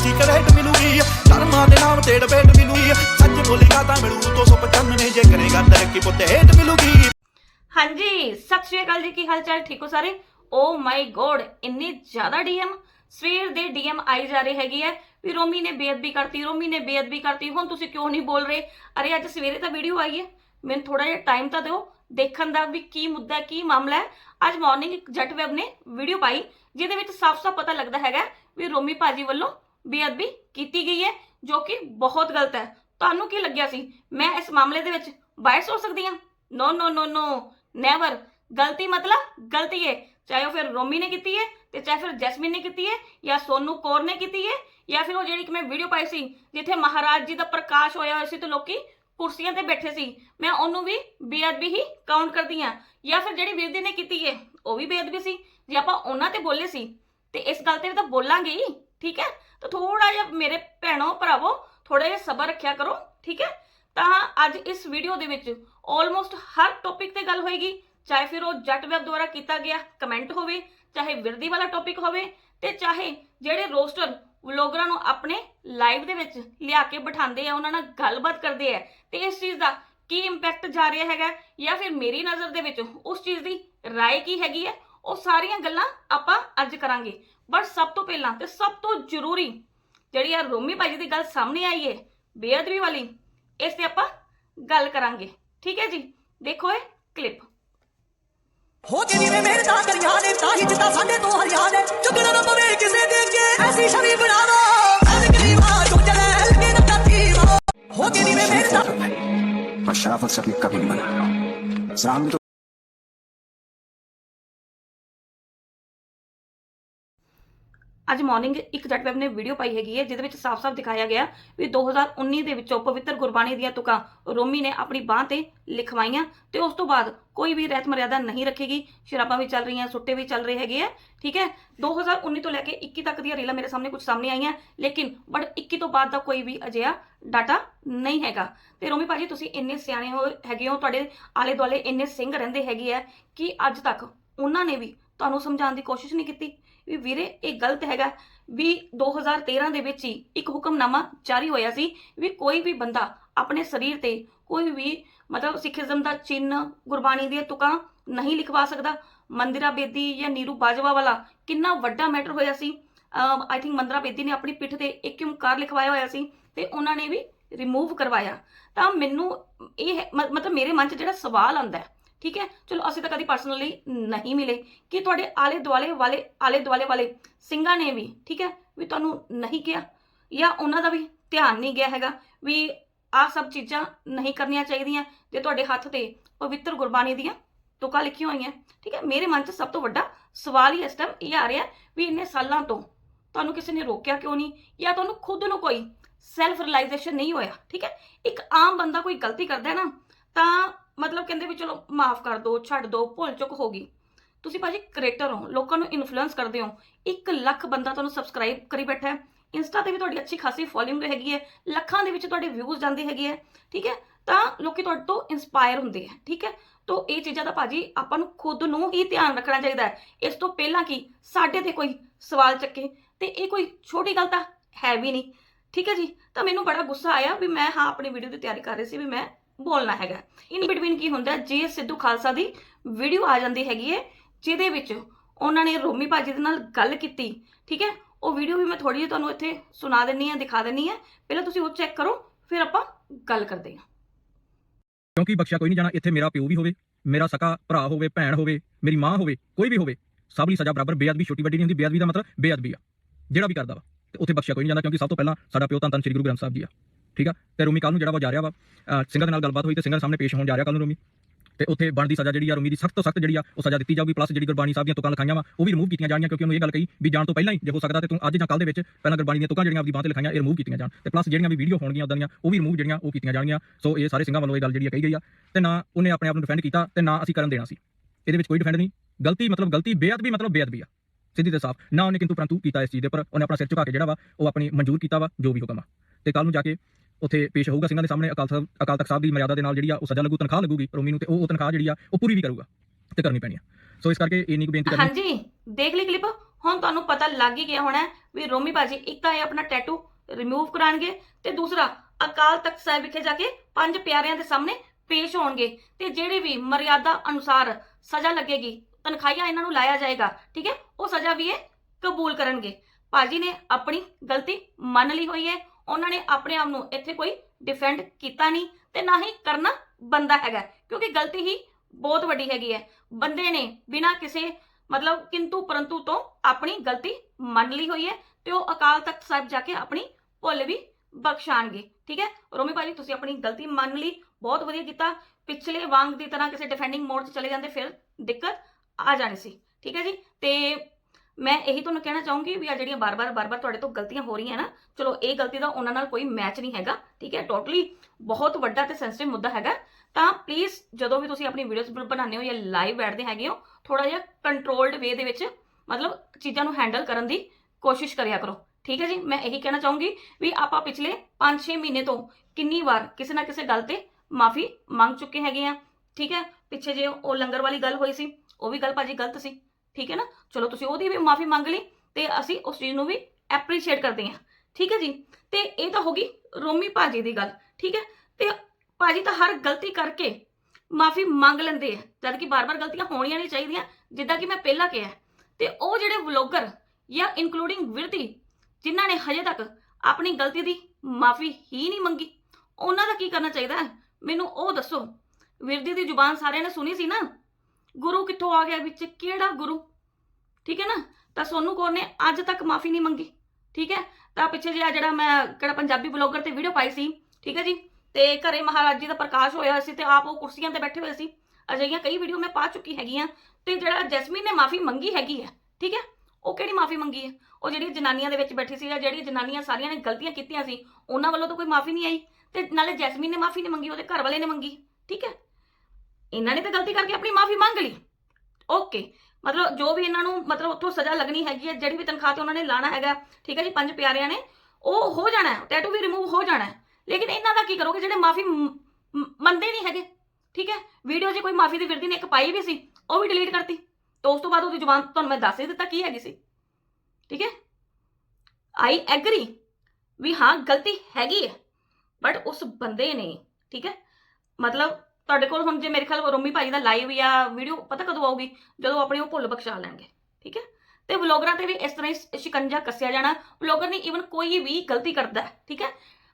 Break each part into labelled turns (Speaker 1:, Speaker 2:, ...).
Speaker 1: Secret ਮਿਲੂਗੀ ਧਰਮਾਂ ਦੇ ਨਾਮ ਤੇ ਡਬੇਟ ਮਿਲੂਗੀ ਸੱਚ ਬੋਲੇਗਾ ਤਾਂ ਮਿਲੂ 295 ਜੇ ਕਰੇਗਾ ਤਰੱਕੀ ਪੁੱਤ ਹੇਟ ਮਿਲੂਗੀ
Speaker 2: ਹਾਂਜੀ ਸਤਿ ਸ਼੍ਰੀ ਅਕਾਲ ਜੀ ਕੀ ਹਾਲ ਚਾਲ ਠੀਕ ਹੋ ਸਾਰੇ ਓ ਮਾਈ ਗੋਡ ਇੰਨੇ ਜ਼ਿਆਦਾ ਡੀਐਮ ਸਵੇਰ ਦੇ ਡੀਐਮ ਆਈ ਜਾ ਰਹੇ ਹੈਗੀ ਹੈ ਵੀ ਰੋਮੀ ਨੇ ਬੇਅਦਬੀ ਕਰਤੀ ਰੋਮੀ ਨੇ ਬੇਅਦਬੀ ਕਰਤੀ ਹੁਣ ਤੁਸੀਂ ਕਿਉਂ ਨਹੀਂ ਬੋਲ ਰਹੇ ਅਰੇ ਅੱਜ ਸਵੇਰੇ ਤਾਂ ਵੀਡੀਓ ਆਈ ਹੈ ਮੈਨੂੰ ਥੋੜਾ ਜਿਹਾ ਟਾਈਮ ਤਾਂ ਦਿਓ ਦੇਖਣ ਦਾ ਵੀ ਕੀ ਮੁੱਦਾ ਕੀ ਮਾਮਲਾ ਹੈ ਅੱਜ ਮਾਰਨਿੰਗ ਇੱਕ ਜੱਟ ਵੈਬ ਨੇ ਵੀਡੀਓ ਪਾਈ ਜਿਹਦੇ ਵਿੱਚ ਸਾਫ਼-ਸਾਫ਼ ਪਤਾ ਲੱਗਦਾ ਹੈਗਾ ਵੀ ਰੋਮੀ ਭਾਜੀ ਵੱਲੋਂ ਬੇਅਦਬੀ ਕੀਤੀ ਗਈ ਹੈ, ਜੋ ਕਿ ਬਹੁਤ ਗਲਤ ਹੈ। ਤੁਹਾਨੂੰ ਕੀ ਲੱਗਿਆ ਸੀ? ਮੈਂ ਇਸ ਮਾਮਲੇ ਦੇ ਵਿੱਚ ਬਾਇਸ ਹੋ ਸਕਦੀ ਹਾਂ? ਨੋ ਨੋ ਨੋ ਨੋ ਨੈਵਰ ਗਲਤੀ ਮਤਲਬ ਗਲਤੀ ਹੈ। ਚਾਹੇ ਉਹ ਫਿਰ ਰੋਮੀ ਨੇ ਕੀਤੀ ਹੈ ਤੇ ਚਾਹੇ ਫਿਰ ਜੈਸਮੀਨ ਨੇ ਕੀਤੀ ਹੈ ਜਾਂ ਸੋਨੂ ਕੌਰ ਨੇ ਕੀਤੀ ਹੈ ਜਾਂ ਫਿਰ ਉਹ ਜਿਹੜੀ ਕਿ ਮੈਂ ਵੀਡੀਓ ਪਾਈ ਸੀ, ਜਿੱਥੇ ਮਹਾਰਾਜ ਜੀ ਦਾ ਪ੍ਰਕਾਸ਼ ਹੋਇਆ ਹੋਇਆ ਸੀ ਤੇ ਲੋਕੀ ਕੁਰਸੀਆਂ ਤੇ ਬੈਠੇ ਸੀ, ਮੈਂ ਉਹਨੂੰ ਵੀ ਬੇਅਦਬੀ ਹੀ ਕਾਊਂਟ ਕਰਦੀ ਆ ਜਾਂ ਫਿਰ ਜਿਹੜੀ ਵੀਰ ਦੀ ਨੇ ਕੀਤੀ ਹੈ, ਉਹ ਵੀ ਬੇਅਦਬੀ ਸੀ। ਜੇ ਆਪਾਂ ਉਹਨਾਂ ਤੇ ਬੋਲੇ ਸੀ, ਤੇ ਇਸ ਗੱਲ ਤੇ ਵੀ ਤਾਂ ਬੋਲਾਂਗੇ ਹੀ। ਠੀਕ ਹੈ? ਤਾਂ ਥੋੜਾ ਜਿਹਾ ਮੇਰੇ ਭੈਣੋ ਭਰਾਵੋ ਥੋੜਾ ਜਿਹਾ ਸਬਰ ਰੱਖਿਆ ਕਰੋ, ਠੀਕ ਹੈ? ਤਾਂ ਅੱਜ ਇਸ ਵੀਡੀਓ ਦੇ ਵਿੱਚ ਆਲਮੋਸਟ ਹਰ ਟੌਪਿਕ ਤੇ ਗੱਲ ਹੋਏਗੀ। ਚਾਹੇ ਫਿਰ ਉਹ ਜੱਟ ਵੈਬ ਦੁਆਰਾ ਕੀਤਾ ਗਿਆ ਕਮੈਂਟ ਹੋਵੇ, ਚਾਹੇ ਵਿਰਦੀ ਵਾਲਾ ਟੌਪਿਕ ਹੋਵੇ ਤੇ ਚਾਹੇ ਜਿਹੜੇ ਰੋਸਟਰ ਵਲੋਗਰਾਂ ਨੂੰ ਆਪਣੇ ਲਾਈਵ ਦੇ ਵਿੱਚ ਲਿਆ ਕੇ ਬਿਠਾਉਂਦੇ ਆ, ਉਹਨਾਂ ਨਾਲ ਗੱਲਬਾਤ ਕਰਦੇ ਆ, ਤੇ ਇਸ ਚੀਜ਼ ਦਾ ਕੀ ਇੰਪੈਕਟ ਜਾ ਰਿਹਾ ਹੈਗਾ ਜਾਂ ਫਿਰ ਮੇਰੀ ਨਜ਼ਰ ਦੇ ਵਿੱਚ ਉਸ ਚੀਜ਼ ਦੀ ਰਾਏ ਕੀ ਹੈਗੀ ਹੈ, ਉਹ ਸਾਰੀਆਂ ਗੱਲਾਂ ਆਪਾਂ ਅੱਜ ਕਰਾਂਗੇ। ਬਟ ਸਭ ਤੋਂ ਪਹਿਲਾਂ ਤੇ ਸਭ ਤੋਂ ਜ਼ਰੂਰੀ ਜਿਹੜੀ ਆ ਰੋਮੀ ਭਾਜੀ ਦੀ ਗੱਲ ਸਾਹਮਣੇ ਆਈ ਏ ਬੇਅਦਬੀ ਵਾਲੀ ਇਸ ਤੇ ਆਪਾਂ ਗੱਲ ਕਰਾਂਗੇ। ਠੀਕ ਹੈ ਜੀ? ਦੇਖੋ ਇਹ ਕਲਿੱਪ
Speaker 3: ਹੋ ਜੇ ਵੇ ਮਿਹਨਤਾਂ ਕਰੀਆਂ ਨੇ ਤਾਂ ਹੀ ਜਿੱਤਾ ਸਾਡੇ ਤੋਂ ਹਰਿਆਣ। ਚੁੱਕਣਾ ਨਾ ਪਵੇ ਕਿਸੇ ਦੇ ਅੱਗੇ ਐਸੀ ਛਵੀ ਬਣਾਵਾ। ਅਨਕਲੀਵਾ ਜੋ ਜਲੇ ਲਗੇ ਨਾ ਕਾਤੀਵਾ ਹੋ
Speaker 4: ਜੇ ਵੇ ਮਿਹਨਤਾਂ ਮੈਂ ਸ਼ਰਾਫਤ ਸਭੀ ਕਬੀ ਮਨਾ ਸਾਹਮਣੇ
Speaker 2: ਅੱਜ ਮਾਰਨਿੰਗ ਇੱਕ ਜੱਟਵੈਬ ਨੇ ਵੀਡੀਓ ਪਾਈ ਹੈਗੀ ਹੈ, ਜਿਹਦੇ ਵਿੱਚ ਸਾਫ਼-ਸਾਫ਼ ਦਿਖਾਇਆ ਗਿਆ ਵੀ 2019 ਦੇ ਵਿੱਚੋਂ ਪਵਿੱਤਰ ਗੁਰਬਾਣੀ ਦੀਆਂ ਤੁਕਾਂ ਰੋਮੀ ਨੇ ਆਪਣੀ ਬਾਹ ਤੇ ਲਿਖਵਾਈਆਂ ਤੇ ਉਸ ਤੋਂ ਬਾਅਦ ਕੋਈ ਵੀ ਰਹਿਤ ਮਰਿਆਦਾ ਨਹੀਂ ਰੱਖੇਗੀ। ਸ਼ਰਾਬਾਂ ਵੀ ਚੱਲ ਰਹੀਆਂ, ਸੁੱਟੇ ਵੀ ਚੱਲ ਰਹੇ ਹੈਗੇ ਆ, ਠੀਕ ਹੈ? 2019 ਤੋਂ ਲੈ ਕੇ 21 ਤੱਕ ਦੀਆਂ ਰੀਲਾਂ ਮੇਰੇ ਸਾਹਮਣੇ ਕੁਝ ਸਾਹਮਣੇ ਆਈਆਂ, ਲੇਕਿਨ ਬਟ 21 ਤੋਂ ਬਾਅਦ ਦਾ ਕੋਈ ਵੀ ਅਜਿਹਾ ਡਾਟਾ ਨਹੀਂ ਹੈਗਾ। ਤੇ ਰੋਮੀ ਭਾਜੀ, ਤੁਸੀਂ ਇੰਨੇ ਸਿਆਣੇ ਹੋ, ਹੈਗੇ ਹੋ, ਤੁਹਾਡੇ ਆਲੇ ਦੁਆਲੇ ਇੰਨੇ ਸਿੰਘ ਰਹਿੰਦੇ ਹੈਗੇ ਆ ਕਿ ਅੱਜ ਤੱਕ ਉਹਨਾਂ ਨੇ ਵੀ ਤੁਹਾਨੂੰ ਸਮਝਾਉਣ ਦੀ ਕੋਸ਼ਿਸ਼ ਨਹੀਂ ਕੀਤੀ? ਵੀ ਵੀਰੇ ਇਹ ਗਲਤ ਹੈਗਾ ਵੀ 2013 ਦੇ ਵਿੱਚ ਹੀ ਇੱਕ ਹੁਕਮਨਾਮਾ ਜਾਰੀ ਹੋਇਆ ਸੀ ਵੀ ਕੋਈ ਵੀ ਬੰਦਾ ਆਪਣੇ ਸਰੀਰ ਤੇ ਕੋਈ ਵੀ ਮਤਲਬ ਸਿੱਖੀਜ਼ਮ ਦਾ ਚਿੰਨ ਗੁਰਬਾਣੀ ਦੀਆਂ ਤੁਕਾਂ ਨਹੀਂ ਲਿਖਵਾ ਸਕਦਾ। ਮੰਦਿਰਾ ਬੇਦੀ ਜਾਂ ਨੀਰੂ ਬਾਜਵਾ ਵਾਲਾ ਕਿੰਨਾ ਵੱਡਾ ਮੈਟਰ ਹੋਇਆ ਸੀ। ਆਈ ਥਿੰਕ ਮੰਦਰਾ ਬੇਦੀ ਨੇ ਆਪਣੀ ਪਿੱਠ ਤੇ ਇੱਕ ਓਮਕਾਰ ਲਿਖਵਾਇਆ ਹੋਇਆ ਸੀ ਤੇ ਉਹਨਾਂ ਨੇ ਵੀ ਰਿਮੂਵ ਕਰਵਾਇਆ। ਤਾਂ ਮੈਨੂੰ ਇਹ ਮ- ਮਤਲਬ ਮੇਰੇ ਮਨ 'ਚ ਜਿਹੜਾ ਸਵਾਲ ਆਉਂਦਾ ਹੈ ਠੀਕ ਹੈ? ਚਲੋ, ਅਸੀਂ ਤਾਂ ਕਦੀ ਪਰਸਨਲੀ ਨਹੀਂ ਮਿਲੇ। ਕਿ ਤੁਹਾਡੇ ਆਲੇ ਦੁਆਲੇ ਵਾਲੇ ਆਲੇ ਦੁਆਲੇ ਵਾਲੇ ਸਿੰਘਾਂ ਨੇ ਵੀ, ਠੀਕ ਹੈ? ਵੀ ਤੁਹਾਨੂੰ ਨਹੀਂ ਕਿਹਾ। ਜਾਂ ਉਹਨਾਂ ਦਾ ਵੀ ਧਿਆਨ ਨਹੀਂ ਗਿਆ ਹੈਗਾ ਵੀ ਆਹ ਸਭ ਚੀਜ਼ਾਂ ਨਹੀਂ ਕਰਨੀਆਂ ਚਾਹੀਦੀਆਂ ਜੇ ਤੁਹਾਡੇ ਹੱਥ ਤੇ ਪਵਿੱਤਰ ਗੁਰਬਾਣੀ ਦੀਆਂ ਤੁਕਾਂ ਲਿਖੀਆਂ ਹੋਈਆਂ। ਠੀਕ ਹੈ? ਮੇਰੇ ਮਨ 'ਚ ਸਭ ਤੋਂ ਵੱਡਾ ਸਵਾਲ ਹੀ ਇਸ ਟਾਈਮ ਇਹ ਆ ਰਿਹਾ ਵੀ ਇੰਨੇ ਸਾਲਾਂ ਤੋਂ ਤੁਹਾਨੂੰ ਕਿਸੇ ਨੇ ਰੋਕਿਆ ਕਿਉਂ ਨਹੀਂ? ਜਾਂ ਤੁਹਾਨੂੰ ਖੁਦ ਨੂੰ ਕੋਈ ਸੈਲਫ ਰਿਅਲਾਈਜੇਸ਼ਨ ਨਹੀਂ ਹੋਇਆ? ਠੀਕ ਹੈ? ਇੱਕ ਆਮ ਬੰਦਾ ਕੋਈ ਗਲਤੀ ਕਰਦਾ ਹੈ ਨਾ, ਤਾਂ ਮਤਲਬ ਕਹਿੰਦੇ ਵੀ ਚਲੋ ਮਾਫ ਕਰ ਦਿਓ ਛੱਡ ਦਿਓ ਭੁੱਲ ਚੁੱਕ ਹੋ ਗਈ। ਤੁਸੀਂ ਭਾਜੀ ਕ੍ਰੀਏਟਰ ਹੋ, ਲੋਕਾਂ ਨੂੰ ਇਨਫਲੂਐਂਸ ਕਰਦੇ ਹੋ। 1 ਲੱਖ ਬੰਦਾ ਤੁਹਾਨੂੰ ਸਬਸਕ੍ਰਾਈਬ ਕਰੀ ਬੈਠਾ ਹੈ। ਇੰਸਟਾ ਤੇ ਵੀ ਤੁਹਾਡੀ ਅੱਛੀ ਖਾਸੀ ਫੋਲੋਇੰਗ ਹੈਗੀ ਹੈ। ਲੱਖਾਂ ਦੇ ਵਿੱਚ ਤੁਹਾਡੇ ਵਿਊਜ਼ ਜਾਂਦੇ ਹੈਗੇ ਹੈ, ਠੀਕ ਹੈ? ਤਾਂ ਲੋਕੀ ਤੁਹਾਡੇ ਤੋਂ ਇਨਸਪਾਇਰ ਹੁੰਦੇ ਹੈ, ਠੀਕ ਹੈ? ਤੋਂ ਇਹ ਚੀਜ਼ਾਂ ਦਾ ਭਾਜੀ ਆਪਾਂ ਨੂੰ ਖੁਦ ਨੂੰ ਹੀ ਧਿਆਨ ਰੱਖਣਾ ਚਾਹੀਦਾ ਹੈ। ਇਸ ਤੋਂ ਪਹਿਲਾਂ ਕਿ ਸਾਡੇ ਤੇ ਕੋਈ ਸਵਾਲ ਚੱਕੇ ਤੇ ਇਹ ਕੋਈ ਛੋਟੀ ਗੱਲ ਤਾਂ ਹੈ ਵੀ ਨਹੀਂ, ਠੀਕ ਹੈ ਜੀ? ਤਾਂ ਮੈਨੂੰ ਬੜਾ ਗੁੱਸਾ ਆਇਆ ਵੀ ਮੈਂ, ਹਾਂ, ਆਪਣੀ ਵੀਡੀਓ ਦੀ ਤਿਆਰੀ ਕਰ ਰਹੀ ਸੀ ਵੀ ਮੈਂ ਬੋਲਣਾ ਹੈਗਾ। ਇਨ ਬਿਟਵੀਨ ਕੀ ਹੁੰਦਾ, ਜੇ ਸਿੱਧੂ ਖਾਲਸਾ ਦੀ ਵੀਡੀਓ ਆ ਜਾਂਦੀ ਹੈਗੀ ਹੈ ਜਿਹਦੇ ਵਿੱਚ ਉਹਨਾਂ ਨੇ ਰੋਮੀ ਭਾਜੀ ਦੇ ਨਾਲ ਗੱਲ ਕੀਤੀ, ਠੀਕ ਹੈ? ਉਹ ਵੀਡੀਓ ਵੀ ਮੈਂ ਥੋੜੀ ਜਿਹੀ ਤੁਹਾਨੂੰ ਇੱਥੇ ਸੁਣਾ ਦਿੰਨੀ ਆ ਦਿਖਾ ਦਿੰਨੀ ਆ ਪਹਿਲਾਂ ਤੁਸੀਂ ਉਹ ਚੈੱਕ ਕਰੋ, ਫਿਰ ਆਪਾਂ ਗੱਲ ਕਰਦੇ ਹਾਂ।
Speaker 5: ਕਿਉਂਕਿ ਬਖਸ਼ਿਆ ਕੋਈ ਨਹੀਂ ਜਾਣਾ, ਇੱਥੇ ਮੇਰਾ ਪਿਓ ਵੀ ਹੋਵੇ, ਮੇਰਾ ਸਕਾ ਭਰਾ ਹੋਵੇ, ਭੈਣ ਹੋਵੇ, ਮੇਰੀ ਮਾਂ ਹੋਵੇ, ਕੋਈ ਵੀ ਹੋਵੇ, ਸਭ ਲਈ ਸਜ਼ਾ ਬਰਾਬਰ ਬੇਅਦਬੀ, ਛੋਟੀ ਵੱਡੀ ਨਹੀਂ ਹੁੰਦੀ, ਬੇਅਦਬੀ ਦਾ ਮਤਲਬ ਬੇਅਦਬੀ ਆ, ਜਿਹੜਾ ਵੀ ਕਰਦਾ ਵਾ। ਤੇ ਉੱਥੇ ਬਖਸ਼ਿਆ ਕੋਈ ਨਹੀਂ ਜਾਂਦਾ ਕਿਉਂਕਿ ਸਭ ਤੋਂ ਪਹਿਲਾਂ ਸਾਡਾ ਪਿਓ ਤਾਂ ਤਾਂ ਸ੍ਰੀ ਗੁਰੂ ਗ੍ਰੰਥ ਸਾਹਿਬ ਜੀ ਆ। ਠੀਕ ਆ? ਤੇ ਰੋਮੀ ਕੱਲ ਨੂੰ ਜਿਹੜਾ ਵਾ ਜਾ ਰਿਹਾ ਵਾ, ਅਹ ਸਿੰਘਾਂ ਦੇ ਨਾਲ ਗੱਲਬਾਤ ਹੋਈ ਤੇ ਸਿੰਘਾਂ ਸਾਹਮਣੇ ਪੇਸ਼ ਹੋਣ ਜਾ ਰਿਹਾ ਕੱਲ ਨੂੰ ਰੋਮੀ। ਤੇ ਉੱਥੇ ਬਣਦੀ ਸਜ਼ਾ ਜਿਹੜੀ ਆ ਰੂਮੀ ਦੀ, ਸਖਤ ਤੋਂ ਸਖਤ ਜਿਹੜੀ ਆ, ਉਹ ਸਜ਼ਾ ਦਿੱਤੀ ਜਾਊਗੀ ਪਲੱਸ ਜਿਹੜੀ ਗੁਰਬਾਣੀ ਸਾਹਿਬ ਦੀਆਂ ਤੁਕਾਂ ਲਿਖਾਈਆਂ ਵਾ, ਉਹ ਵੀ ਰਿਮੂਵ ਕੀਤੀਆਂ ਜਾਣੀਆਂ ਕਿਉਂਕਿ ਉਹਨੂੰ ਇਹ ਗੱਲ ਕਹੀ ਵੀ ਜਾਣ ਤੋਂ ਪਹਿਲਾਂ ਹੀ, ਜੇ ਹੋ ਸਕਦਾ ਤੇ ਤੂੰ ਅੱਜ ਜਾਂ ਕੱਲ ਦੇ ਵਿੱਚ ਪਹਿਲਾਂ ਗੁਰਬਾਣੀ ਦੀਆਂ ਤੁਕਾਂ ਜਿਹੜੀਆਂ ਆਪਦੀ ਬਾਹ ਤੇ ਲਿਖਾਈਆਂ, ਇਹ ਰਿਮੂਵ ਕੀਤੀਆਂ ਜਾਣ। ਤੇ ਪਲੱਸ ਜਿਹੜੀਆਂ ਵੀ ਵੀਡੀਓ ਹੋਣਗੀਆਂ ਉਦਾਂ ਦੀਆਂ, ਉਹ ਵੀ ਰਿਮੂਵ ਜਿਹੜੀਆਂ, ਉਹ ਕੀਤੀਆਂ ਜਾਣਗੀਆਂ। ਸੋ ਇਹ ਸਾਰੇ ਸਿੰਘਾਂ ਵੱਲੋਂ ਇਹ ਗੱਲ ਜਿਹੜੀ ਆ ਕਹੀ ਗਈ ਆ। ਤੇ ਨਾ ਉਹਨੇ ਆਪਣੇ ਆਪ ਨੂੰ ਡਿਫੈਂਡ ਕੀਤਾ, ਤੇ ਨਾ ਅਸੀਂ ਕਰਨ ਦੇਣਾ ਸੀ। ਇਹਦੇ ਵਿੱਚ ਕੋਈ ਡਿਫੈਂਡ ਨਹੀਂ। ਗਲਤੀ ਮਤਲਬ ਗਲਤੀ, ਬੇਅਦਬੀ ਮਤਲਬ ਬੇਅਦਬੀ ਆ। ਸਿੱਧੀ ਤੇ ਸਾਫ਼। ਨਾ ਉਹਨੇ ਕਿੰਤੂ ਪਰੰਤੂ ਕੀਤਾ ਇਸ ਚੀਜ਼ ਦੇ ਉੱਪਰ, ਉਹਨੇ ਆਪਣਾ ਸਿਰ ਝੁਕਾ ਕੇ ਜਿਹੜਾ ਵਾ, ਉਹ ਆਪਣੀ ਮਨਜ਼ੂਰ ਕੀਤਾ ਵਾ, ਜੋ ਵੀ ਹੁਕਮ ਆ। ਤੇ ਕੱਲ ਨੂੰ ਜਾ ਕੇ ਉੱਥੇ ਪੇਸ਼ ਹੋਊਗਾ ਸਿੰਘਾਂ ਦੇ ਸਾਹਮਣੇ, ਅਕਾਲ ਸਾਹਿਬ ਅਕਾਲ ਤਖਤ ਸਾਹਿਬ ਦੀ ਮਰਿਆਦਾ ਦੇ ਨਾਲ ਜਿਹੜੀ ਆ ਉਹ ਸਜ਼ਾ ਲੱਗੂ, ਤਨਖਾਹ ਲੱਗੂਗੀ ਰੋਮੀ ਨੂੰ ਤੇ ਉਹ ਤਨਖਾਹ ਜਿਹੜੀ ਆ ਉਹ ਪੂਰੀ ਵੀ ਕਰੂਗਾ ਤੇ ਕਰਨੀ ਪੈਣੀ ਆ। ਸੋ ਇਸ ਕਰਕੇ ਇਹ ਨਹੀਂ ਬੇਨਤੀ ਕਰਨੀ।
Speaker 2: ਹਾਂਜੀ, ਦੇਖ ਲਈ ਕਲਿੱਪ, ਹੁਣ ਤੁਹਾਨੂੰ ਪਤਾ ਲੱਗ ਹੀ ਗਿਆ ਹੋਣਾ ਵੀ ਰੋਮੀ ਬਾਜੀ ਇੱਕ ਤਾਂ ਇਹ ਆਪਣਾ ਟੈਟੂ ਰਿਮੂਵ ਕਰਾਣਗੇ ਤੇ ਦੂਸਰਾ ਅਕਾਲ ਤਖਤ ਸਾਹਿਬ ਵਿਖੇ ਜਾ ਕੇ ਪੰਜ ਪਿਆਰਿਆਂ ਦੇ ਸਾਹਮਣੇ ਪੇਸ਼ ਹੋਣਗੇ ਤੇ ਜਿਹੜੀ ਵੀ ਮਰਿਆਦਾ ਅਨੁਸਾਰ ਸਜ਼ਾ ਲੱਗੇਗੀ, ਤਨਖਾਹੀਆਂ ਇਹਨਾਂ ਨੂੰ ਲਾਇਆ ਜਾਏਗਾ, ਠੀਕ ਹੈ? ਉਹ ਸਜ਼ਾ ਵੀ ਇਹ ਕਬੂਲ ਕਰਨਗੇ। ਭਾਜੀ ਨੇ ਆਪਣੀ ਗਲਤੀ ਮੰਨ ਲਈ ਹੋਈ ਹੈ ਉਹਨਾਂ ਨੇ ਆਪਣੇ ਆਪ ਨੂੰ ਇੱਥੇ ਕੋਈ ਡਿਫੈਂਡ ਕੀਤਾ ਨਹੀਂ ਤੇ ਨਾ ਹੀ ਕਰਨਾ ਬੰਦਾ ਹੈਗਾ। ਕਿਉਂਕਿ ਗਲਤੀ ਹੀ ਬਹੁਤ ਵੱਡੀ ਹੈਗੀ ਹੈ। ਬੰਦੇ ਨੇ ਬਿਨਾਂ ਕਿਸੇ ਮਤਲਬ ਕਿੰਤੂ ਪਰੰਤੂ ਤੋਂ ਆਪਣੀ ਗਲਤੀ ਮੰਨ ਲਈ ਹੋਈ ਹੈ ਤੇ ਉਹ ਅਕਾਲ ਤਖਤ ਸਾਹਿਬ ਜਾ ਕੇ ਆਪਣੀ ਭੁੱਲ ਵੀ ਬਖਸ਼ਾਣਗੇ। ਠੀਕ ਹੈ? ਰੋਮੀ ਭਾਜੀ, ਤੁਸੀਂ ਆਪਣੀ ਗਲਤੀ ਮੰਨ ਲਈ, ਬਹੁਤ ਵਧੀਆ ਕੀਤਾ। ਪਿਛਲੇ ਵਾਂਗ ਦੀ ਤਰ੍ਹਾਂ ਕਿਸੇ ਡਿਫੈਂਡਿੰਗ ਮੋਡ 'ਚ ਚਲੇ ਜਾਂਦੇ, ਫਿਰ ਦਿੱਕਤ ਆ ਜਾਣੀ ਸੀ। ਠੀਕ ਹੈ ਜੀ? ਤੇ ਮੈਂ ਇਹੀ ਤੁਹਾਨੂੰ ਕਹਿਣਾ ਚਾਹੂੰਗੀ ਵੀ ਆ ਜਿਹੜੀਆਂ ਬਾਰ-ਬਾਰ ਬਾਰ-ਬਾਰ ਤੁਹਾਡੇ ਤੋਂ ਗਲਤੀਆਂ ਹੋ ਰਹੀਆਂ ਨਾ, ਚਲੋ ਇਹ ਗਲਤੀ ਦਾ ਉਹਨਾਂ ਨਾਲ ਕੋਈ ਮੈਚ ਨਹੀਂ ਹੈਗਾ, ਠੀਕ ਹੈ? ਟੋਟਲੀ ਬਹੁਤ ਵੱਡਾ ਤੇ ਸੈਂਸਿਟਿਵ ਮੁੱਦਾ ਹੈਗਾ। ਤਾਂ ਪਲੀਜ਼ ਜਦੋਂ ਵੀ ਤੁਸੀਂ ਆਪਣੀ ਵੀਡੀਓਜ਼ ਬਣਾਉਂਦੇ ਹੋ ਜਾਂ ਲਾਈਵ ਬੈਠਦੇ ਹੈਗੇ ਹੋ ਥੋੜਾ ਜਿਹਾ ਕੰਟਰੋਲਡ ਵੇ ਦੇ ਵਿੱਚ ਮਤਲਬ ਚੀਜ਼ਾਂ ਨੂੰ ਹੈਂਡਲ ਕਰਨ ਦੀ ਕੋਸ਼ਿਸ਼ ਕਰਿਆ ਕਰੋ, ਠੀਕ ਹੈ ਜੀ? ਮੈਂ ਇਹੀ ਕਹਿਣਾ ਚਾਹੂੰਗੀ ਵੀ ਆਪਾਂ ਪਿਛਲੇ 5-6 ਮਹੀਨੇ ਤੋਂ ਕਿੰਨੀ ਵਾਰ ਕਿਸੇ ਨਾ ਕਿਸੇ ਗੱਲ ਤੇ ਮਾਫੀ ਮੰਗ ਚੁੱਕੇ ਹੈਗੇ ਆ, ਠੀਕ ਹੈ? ਪਿੱਛੇ ਜੇ ਉਹ ਲੰਗਰ ਵਾਲੀ ਗੱਲ ਹੋਈ ਸੀ, ਉਹ ਵੀ ਗੱਲ ਭਾਜੀ ਗਲਤ ਸੀ। ਠੀਕ ਹੈ ਨਾ? ਚਲੋ ਤੁਸੀਂ ਉਹਦੀ ਵੀ ਮਾਫੀ ਮੰਗ ਲਈ ਤੇ ਅਸੀਂ ਉਸ ਚੀਜ਼ ਨੂੰ ਵੀ ਐਪਰੀਸ਼ੀਏਟ ਕਰਦੇ ਹਾਂ। ਠੀਕ ਹੈ ਜੀ? ਤੇ ਇਹ ਤਾਂ ਹੋ ਗਈ ਰੋਮੀ ਭਾਜੀ ਦੀ ਗੱਲ, ਠੀਕ ਹੈ? ਤੇ ਭਾਜੀ ਤਾਂ ਹਰ ਗਲਤੀ ਕਰਕੇ ਮਾਫੀ ਮੰਗ ਲੈਂਦੇ ਆ, ਜਦ ਕਿ ਬਾਰ-ਬਾਰ ਗਲਤੀਆਂ ਹੋਣੀਆਂ ਨਹੀਂ ਚਾਹੀਦੀਆਂ, ਜਿੱਦਾਂ ਕਿ ਮੈਂ ਪਹਿਲਾਂ ਕਿਹਾ ਤੇ ਉਹ ਜਿਹੜੇ ਵਲੋਗਰ ਜਾਂ ਇਨਕਲੂਡਿੰਗ ਵਿਰਦੀ ਜਿਨ੍ਹਾਂ ਨੇ ਹਜੇ ਤੱਕ ਆਪਣੀ ਗਲਤੀ ਦੀ ਮਾਫੀ ਹੀ ਨਹੀਂ ਮੰਗੀ, ਉਹਨਾਂ ਦਾ ਕੀ ਕਰਨਾ ਚਾਹੀਦਾ ਮੈਨੂੰ ਉਹ ਦੱਸੋ। ਵਿਰਦੀ ਦੀ ਜ਼ੁਬਾਨ ਸਾਰਿਆਂ ਨੇ ਸੁਣੀ ਸੀ ਨਾ? ਗੁਰੂ ਕਿੱਥੋਂ ਆ ਗਿਆ ਵਿੱਚ? ਕਿਹੜਾ ਗੁਰੂ? ਠੀਕ ਹੈ ਨਾ? ਤਾਂ ਸੋਨੂ ਕੌਰ ਨੇ ਅੱਜ ਤੱਕ ਮਾਫੀ ਨਹੀਂ ਮੰਗੀ, ਠੀਕ ਹੈ? ਤਾਂ ਪਿੱਛੇ ਜਿਹਾ ਜਿਹੜਾ ਮੈਂ ਕਿਹੜਾ ਪੰਜਾਬੀ ਬਲੌਗਰ ਤੇ ਵੀਡੀਓ ਪਾਈ ਸੀ, ਠੀਕ ਹੈ ਜੀ? ਤੇ ਘਰੇ ਮਹਾਰਾਜ ਜੀ ਦਾ ਪ੍ਰਕਾਸ਼ ਹੋਇਆ ਸੀ ਤੇ ਆਪ ਉਹ ਕੁਰਸੀਆਂ ਤੇ ਬੈਠੇ ਹੋਏ ਸੀ। ਅਜਿਹੀਆਂ ਕਈ ਵੀਡੀਓ ਮੈਂ ਪਾ ਚੁੱਕੀ ਹੈਗੀ ਤੇ ਜਿਹੜਾ ਜੈਸਮੀਨ ਨੇ ਮਾਫੀ ਮੰਗੀ ਹੈਗੀ ਹੈ, ਠੀਕ ਹੈ? ਉਹ ਕਿਹੜੀ ਮਾਫੀ ਮੰਗੀ ਹੈ? ਉਹ ਜਿਹੜੀ ਜਨਾਨੀਆਂ ਦੇ ਵਿੱਚ ਬੈਠੀ ਸੀ ਜਾਂ ਜਿਹੜੀ ਜਨਾਨੀਆਂ ਸਾਰੀਆਂ ਨੇ ਗਲਤੀਆਂ ਕੀਤੀਆਂ ਸੀ, ਉਹਨਾਂ ਵੱਲੋਂ ਤਾਂ ਕੋਈ ਮਾਫੀ ਨਹੀਂ ਆਈ ਤੇ ਨਾਲੇ ਜੈਸਮੀਨ ਨੇ ਮਾਫੀ ਨਹੀਂ ਮੰਗੀ, ਉਹਦੇ ਘਰ ਵਾਲੇ ਨੇ ਮੰਗੀ, ਠੀਕ ਹੈ? ਇਹਨਾਂ ਨੇ ਤਾਂ ਗਲਤੀ ਕਰਕੇ ਆਪਣੀ ਮਾਫੀ ਮੰਗ ਲਈ। ਓਕੇ ਮਤਲਬ ਜੋ ਵੀ ਇਹਨਾਂ ਨੂੰ ਮਤਲਬ ਉੱਥੋਂ ਸਜ਼ਾ ਲੱਗਣੀ ਹੈਗੀ ਹੈ, ਜਿਹੜੀ ਵੀ ਤਨਖਾਹ ਤੇ ਉਹਨਾਂ ਨੇ ਲਾਣਾ ਹੈਗਾ, ਠੀਕ ਹੈ ਜੀ, ਪੰਜ ਪਿਆਰਿਆਂ ਨੇ, ਉਹ ਹੋ ਜਾਣਾ ਹੈ ਟੈਟੂ ਵੀ ਰਿਮੂਵ ਹੋ ਜਾਣਾ ਹੈ। ਲੇਕਿਨ ਇਹਨਾਂ ਦਾ ਕੀ ਕਰੋਗੇ, ਜਿਹੜੇ ਮਾਫੀ ਮੰਨਦੇ ਨਹੀਂ ਹੈਗੇ, ਠੀਕ ਹੈ ਵੀਡੀਓ 'ਚ ਕੋਈ ਮਾਫੀ ਦੀ ਵਿਰਦੀ ਨੇ, ਇੱਕ ਪਾਈ ਵੀ ਸੀ, ਉਹ ਵੀ ਡਿਲੀਟ ਕਰਤੀ। ਤੋਂ ਉਸ ਤੋਂ ਬਾਅਦ ਉਹਦੀ ਜ਼ੁਬਾਨ ਤੁਹਾਨੂੰ ਮੈਂ ਦੱਸ ਹੀ ਦਿੱਤਾ ਕੀ ਹੈਗੀ ਸੀ, ਠੀਕ ਹੈ? ਆਈ ਐਗਰੀ ਵੀ ਹਾਂ, ਗਲਤੀ ਹੈਗੀ ਹੈ ਬਟ ਉਸ ਬੰਦੇ ਨੇ, ਠੀਕ ਹੈ, ਮਤਲਬ ਤੁਹਾਡੇ ਕੋਲ ਹੁਣ ਜੇ ਮੇਰੇ ਖਿਆਲ ਰੋਮੀ ਭਾਈ ਦਾ ਲਾਈਵ ਜਾਂ ਵੀਡੀਓ ਪਤਾ ਕਦੋਂ ਆਊਗੀ? ਜਦੋਂ ਆਪਣੇ ਉਹ ਭੁੱਲ ਬਖਸ਼ਾ ਲੈਣਗੇ, ਠੀਕ ਹੈ? ਤੇ ਵਲੋਗਰਾਂ ਤੇ ਵੀ ਇਸ ਤਰ੍ਹਾਂ ਹੀ ਸ਼ਿਕੰਜਾ ਕੱਸਿਆ ਜਾਣਾ। ਵਲੋਗਰ ਨਹੀਂ ਈਵਨ ਕੋਈ ਵੀ ਗਲਤੀ ਕਰਦਾ, ਠੀਕ ਹੈ?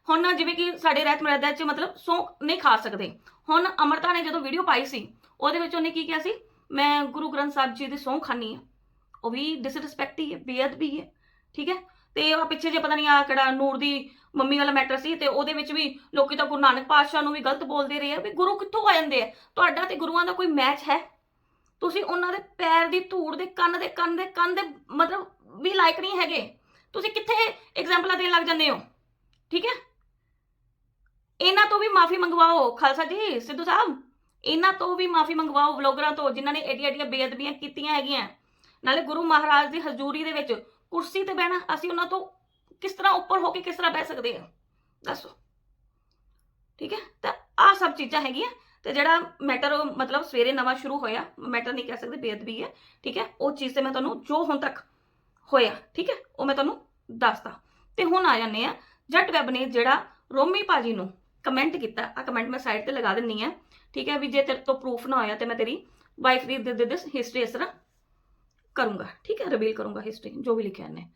Speaker 2: ਹੁਣ ਜਿਵੇਂ ਕਿ ਸਾਡੇ ਰਹਿਤ ਮਰਦਾ ਚ ਮਤਲਬ ਸੌ ਨਹੀਂ ਖਾ ਸਕਦੇ। ਹੁਣ ਅਮਰਤਾ ਨੇ ਜਦੋਂ ਵੀਡੀਓ ਪਾਈ ਸੀ, ਉਹਦੇ ਵਿੱਚ ਉਹਨੇ ਕੀ ਕਿਹਾ ਸੀ? ਮੈਂ ਗੁਰੂ ਗ੍ਰੰਥ ਸਾਹਿਬ ਜੀ ਦੀ ਸੌਂ ਖਾਨੀ ਆ ਉਹ ਵੀ ਡਿਸਰਿਸਪੈਕਟ ਹੀ ਹੈ, ਬੇਅਦਬੀ ਹੈ, ਠੀਕ ਹੈ? ਤੇ ਉਹ ਪਿੱਛੇ ਜੇ ਪਤਾ ਨਹੀਂ ਆ ਕਿਹੜਾ ਨੂਰ ਦੀ ਮੰਮੀ ਵਾਲਾ ਮੈਟਰ ਸੀ ਤੇ ਉਹਦੇ ਵਿੱਚ ਵੀ ਲੋਕੀ ਤਾਂ ਗੁਰੂ ਨਾਨਕ ਪਾਤਸ਼ਾਹ ਨੂੰ ਵੀ ਗਲਤ ਬੋਲਦੇ ਰਹੇ ਆ ਵੀ ਗੁਰੂ ਕਿੱਥੋਂ ਆ ਜਾਂਦੇ ਆ? ਤੁਹਾਡਾ ਤੇ ਗੁਰੂਆਂ ਦਾ ਕੋਈ ਮੈਚ ਹੈ? ਤੁਸੀਂ ਉਹਨਾਂ ਦੇ ਪੈਰ ਦੀ ਧੂੜ ਦੇ ਕੰਨ ਦੇ ਕੰਨ ਦੇ ਕੰਨ ਦੇ ਮਤਲਬ ਵੀ ਲਾਇਕ ਨਹੀਂ ਹੈਗੇ। ਤੁਸੀਂ ਕਿੱਥੇ ਐਗਜ਼ਾਮਪਲਾਂ ਦੇਣ ਲੱਗ ਜਾਂਦੇ ਹੋ? ਠੀਕ ਹੈ? ਇਹਨਾਂ ਤੋਂ ਵੀ ਮਾਫੀ ਮੰਗਵਾਓ, ਖਾਲਸਾ ਜੀ, ਸਿੱਧੂ ਸਾਹਿਬ। ਇਹਨਾਂ ਤੋਂ ਵੀ ਮਾਫੀ ਮੰਗਵਾਓ ਵਲੋਗਰਾਂ ਤੋਂ, ਜਿਨ੍ਹਾਂ ਨੇ ਏਡੀਆਂ ਏਡੀਆਂ ਬੇਅਦਬੀਆਂ ਕੀਤੀਆਂ ਹੈਗੀਆਂ। ਨਾਲੇ ਗੁਰੂ ਮਹਾਰਾਜ ਦੀ ਹਜ਼ੂਰੀ ਦੇ ਵਿੱਚ ਕੁਰਸੀ ਤੇ ਬਹਿਣਾ, ਅਸੀਂ ਉਹਨਾਂ ਤੋਂ ਕਿਸ ਤਰ੍ਹਾਂ ਉੱਪਰ ਹੋ ਕੇ ਕਿਸ ਤਰ੍ਹਾਂ ਬਹਿ ਸਕਦੇ ਹਾਂ ਦੱਸੋ। ਠੀਕ ਹੈ? ਤਾਂ ਆ ਸਭ ਚੀਜ਼ਾਂ ਹੈਗੀਆਂ ਤੇ ਜਿਹੜਾ ਮੈਟਰ ਮਤਲਬ ਸਵੇਰੇ ਨਵਾਂ ਸ਼ੁਰੂ ਹੋਇਆ ਮੈਟਰ ਨਹੀਂ ਕਹਿ ਸਕਦੇ, ਬੇਅਦਬੀ ਹੈ। ਠੀਕ ਹੈ? ਉਹ ਚੀਜ਼ ਤੇ ਮੈਂ ਤੁਹਾਨੂੰ ਜੋ ਹੁਣ ਤੱਕ ਹੋਇਆ, ਠੀਕ ਹੈ? ਉਹ ਮੈਂ ਤੁਹਾਨੂੰ ਦੱਸਦਾ। ਤੇ ਹੁਣ ਆ ਜਾਂਦੇ ਆ ਜੱਟ ਵੈਬ ਨੇ ਜਿਹੜਾ ਰੋਮੀ ਭਾਜੀ ਨੂੰ ਕਮੈਂਟ ਕੀਤਾ ਆ ਕਮੈਂਟ ਮੈਂ ਸਾਈਡ ਤੇ ਲਗਾ ਦਿੰਨੀ ਆ ਠੀਕ ਹੈ? ਵੀ ਜੇ ਤੇਰੇ ਤੋਂ ਪ੍ਰੂਫ ਨਾ ਹੋਇਆ ਤੇ ਮੈਂ ਤੇਰੀ ਵਾਈਫ ਦੀ ਹਿਸਟਰੀ ਇਸ ਤਰ੍ਹਾਂ ਕਰੂੰਗਾ। ਠੀਕ ਹੈ? ਰਿਵੀਲ ਕਰੂੰਗਾ ਹਿਸਟਰੀ ਜੋ ਵੀ ਲਿਖਿਆ ਇਹਨੇ।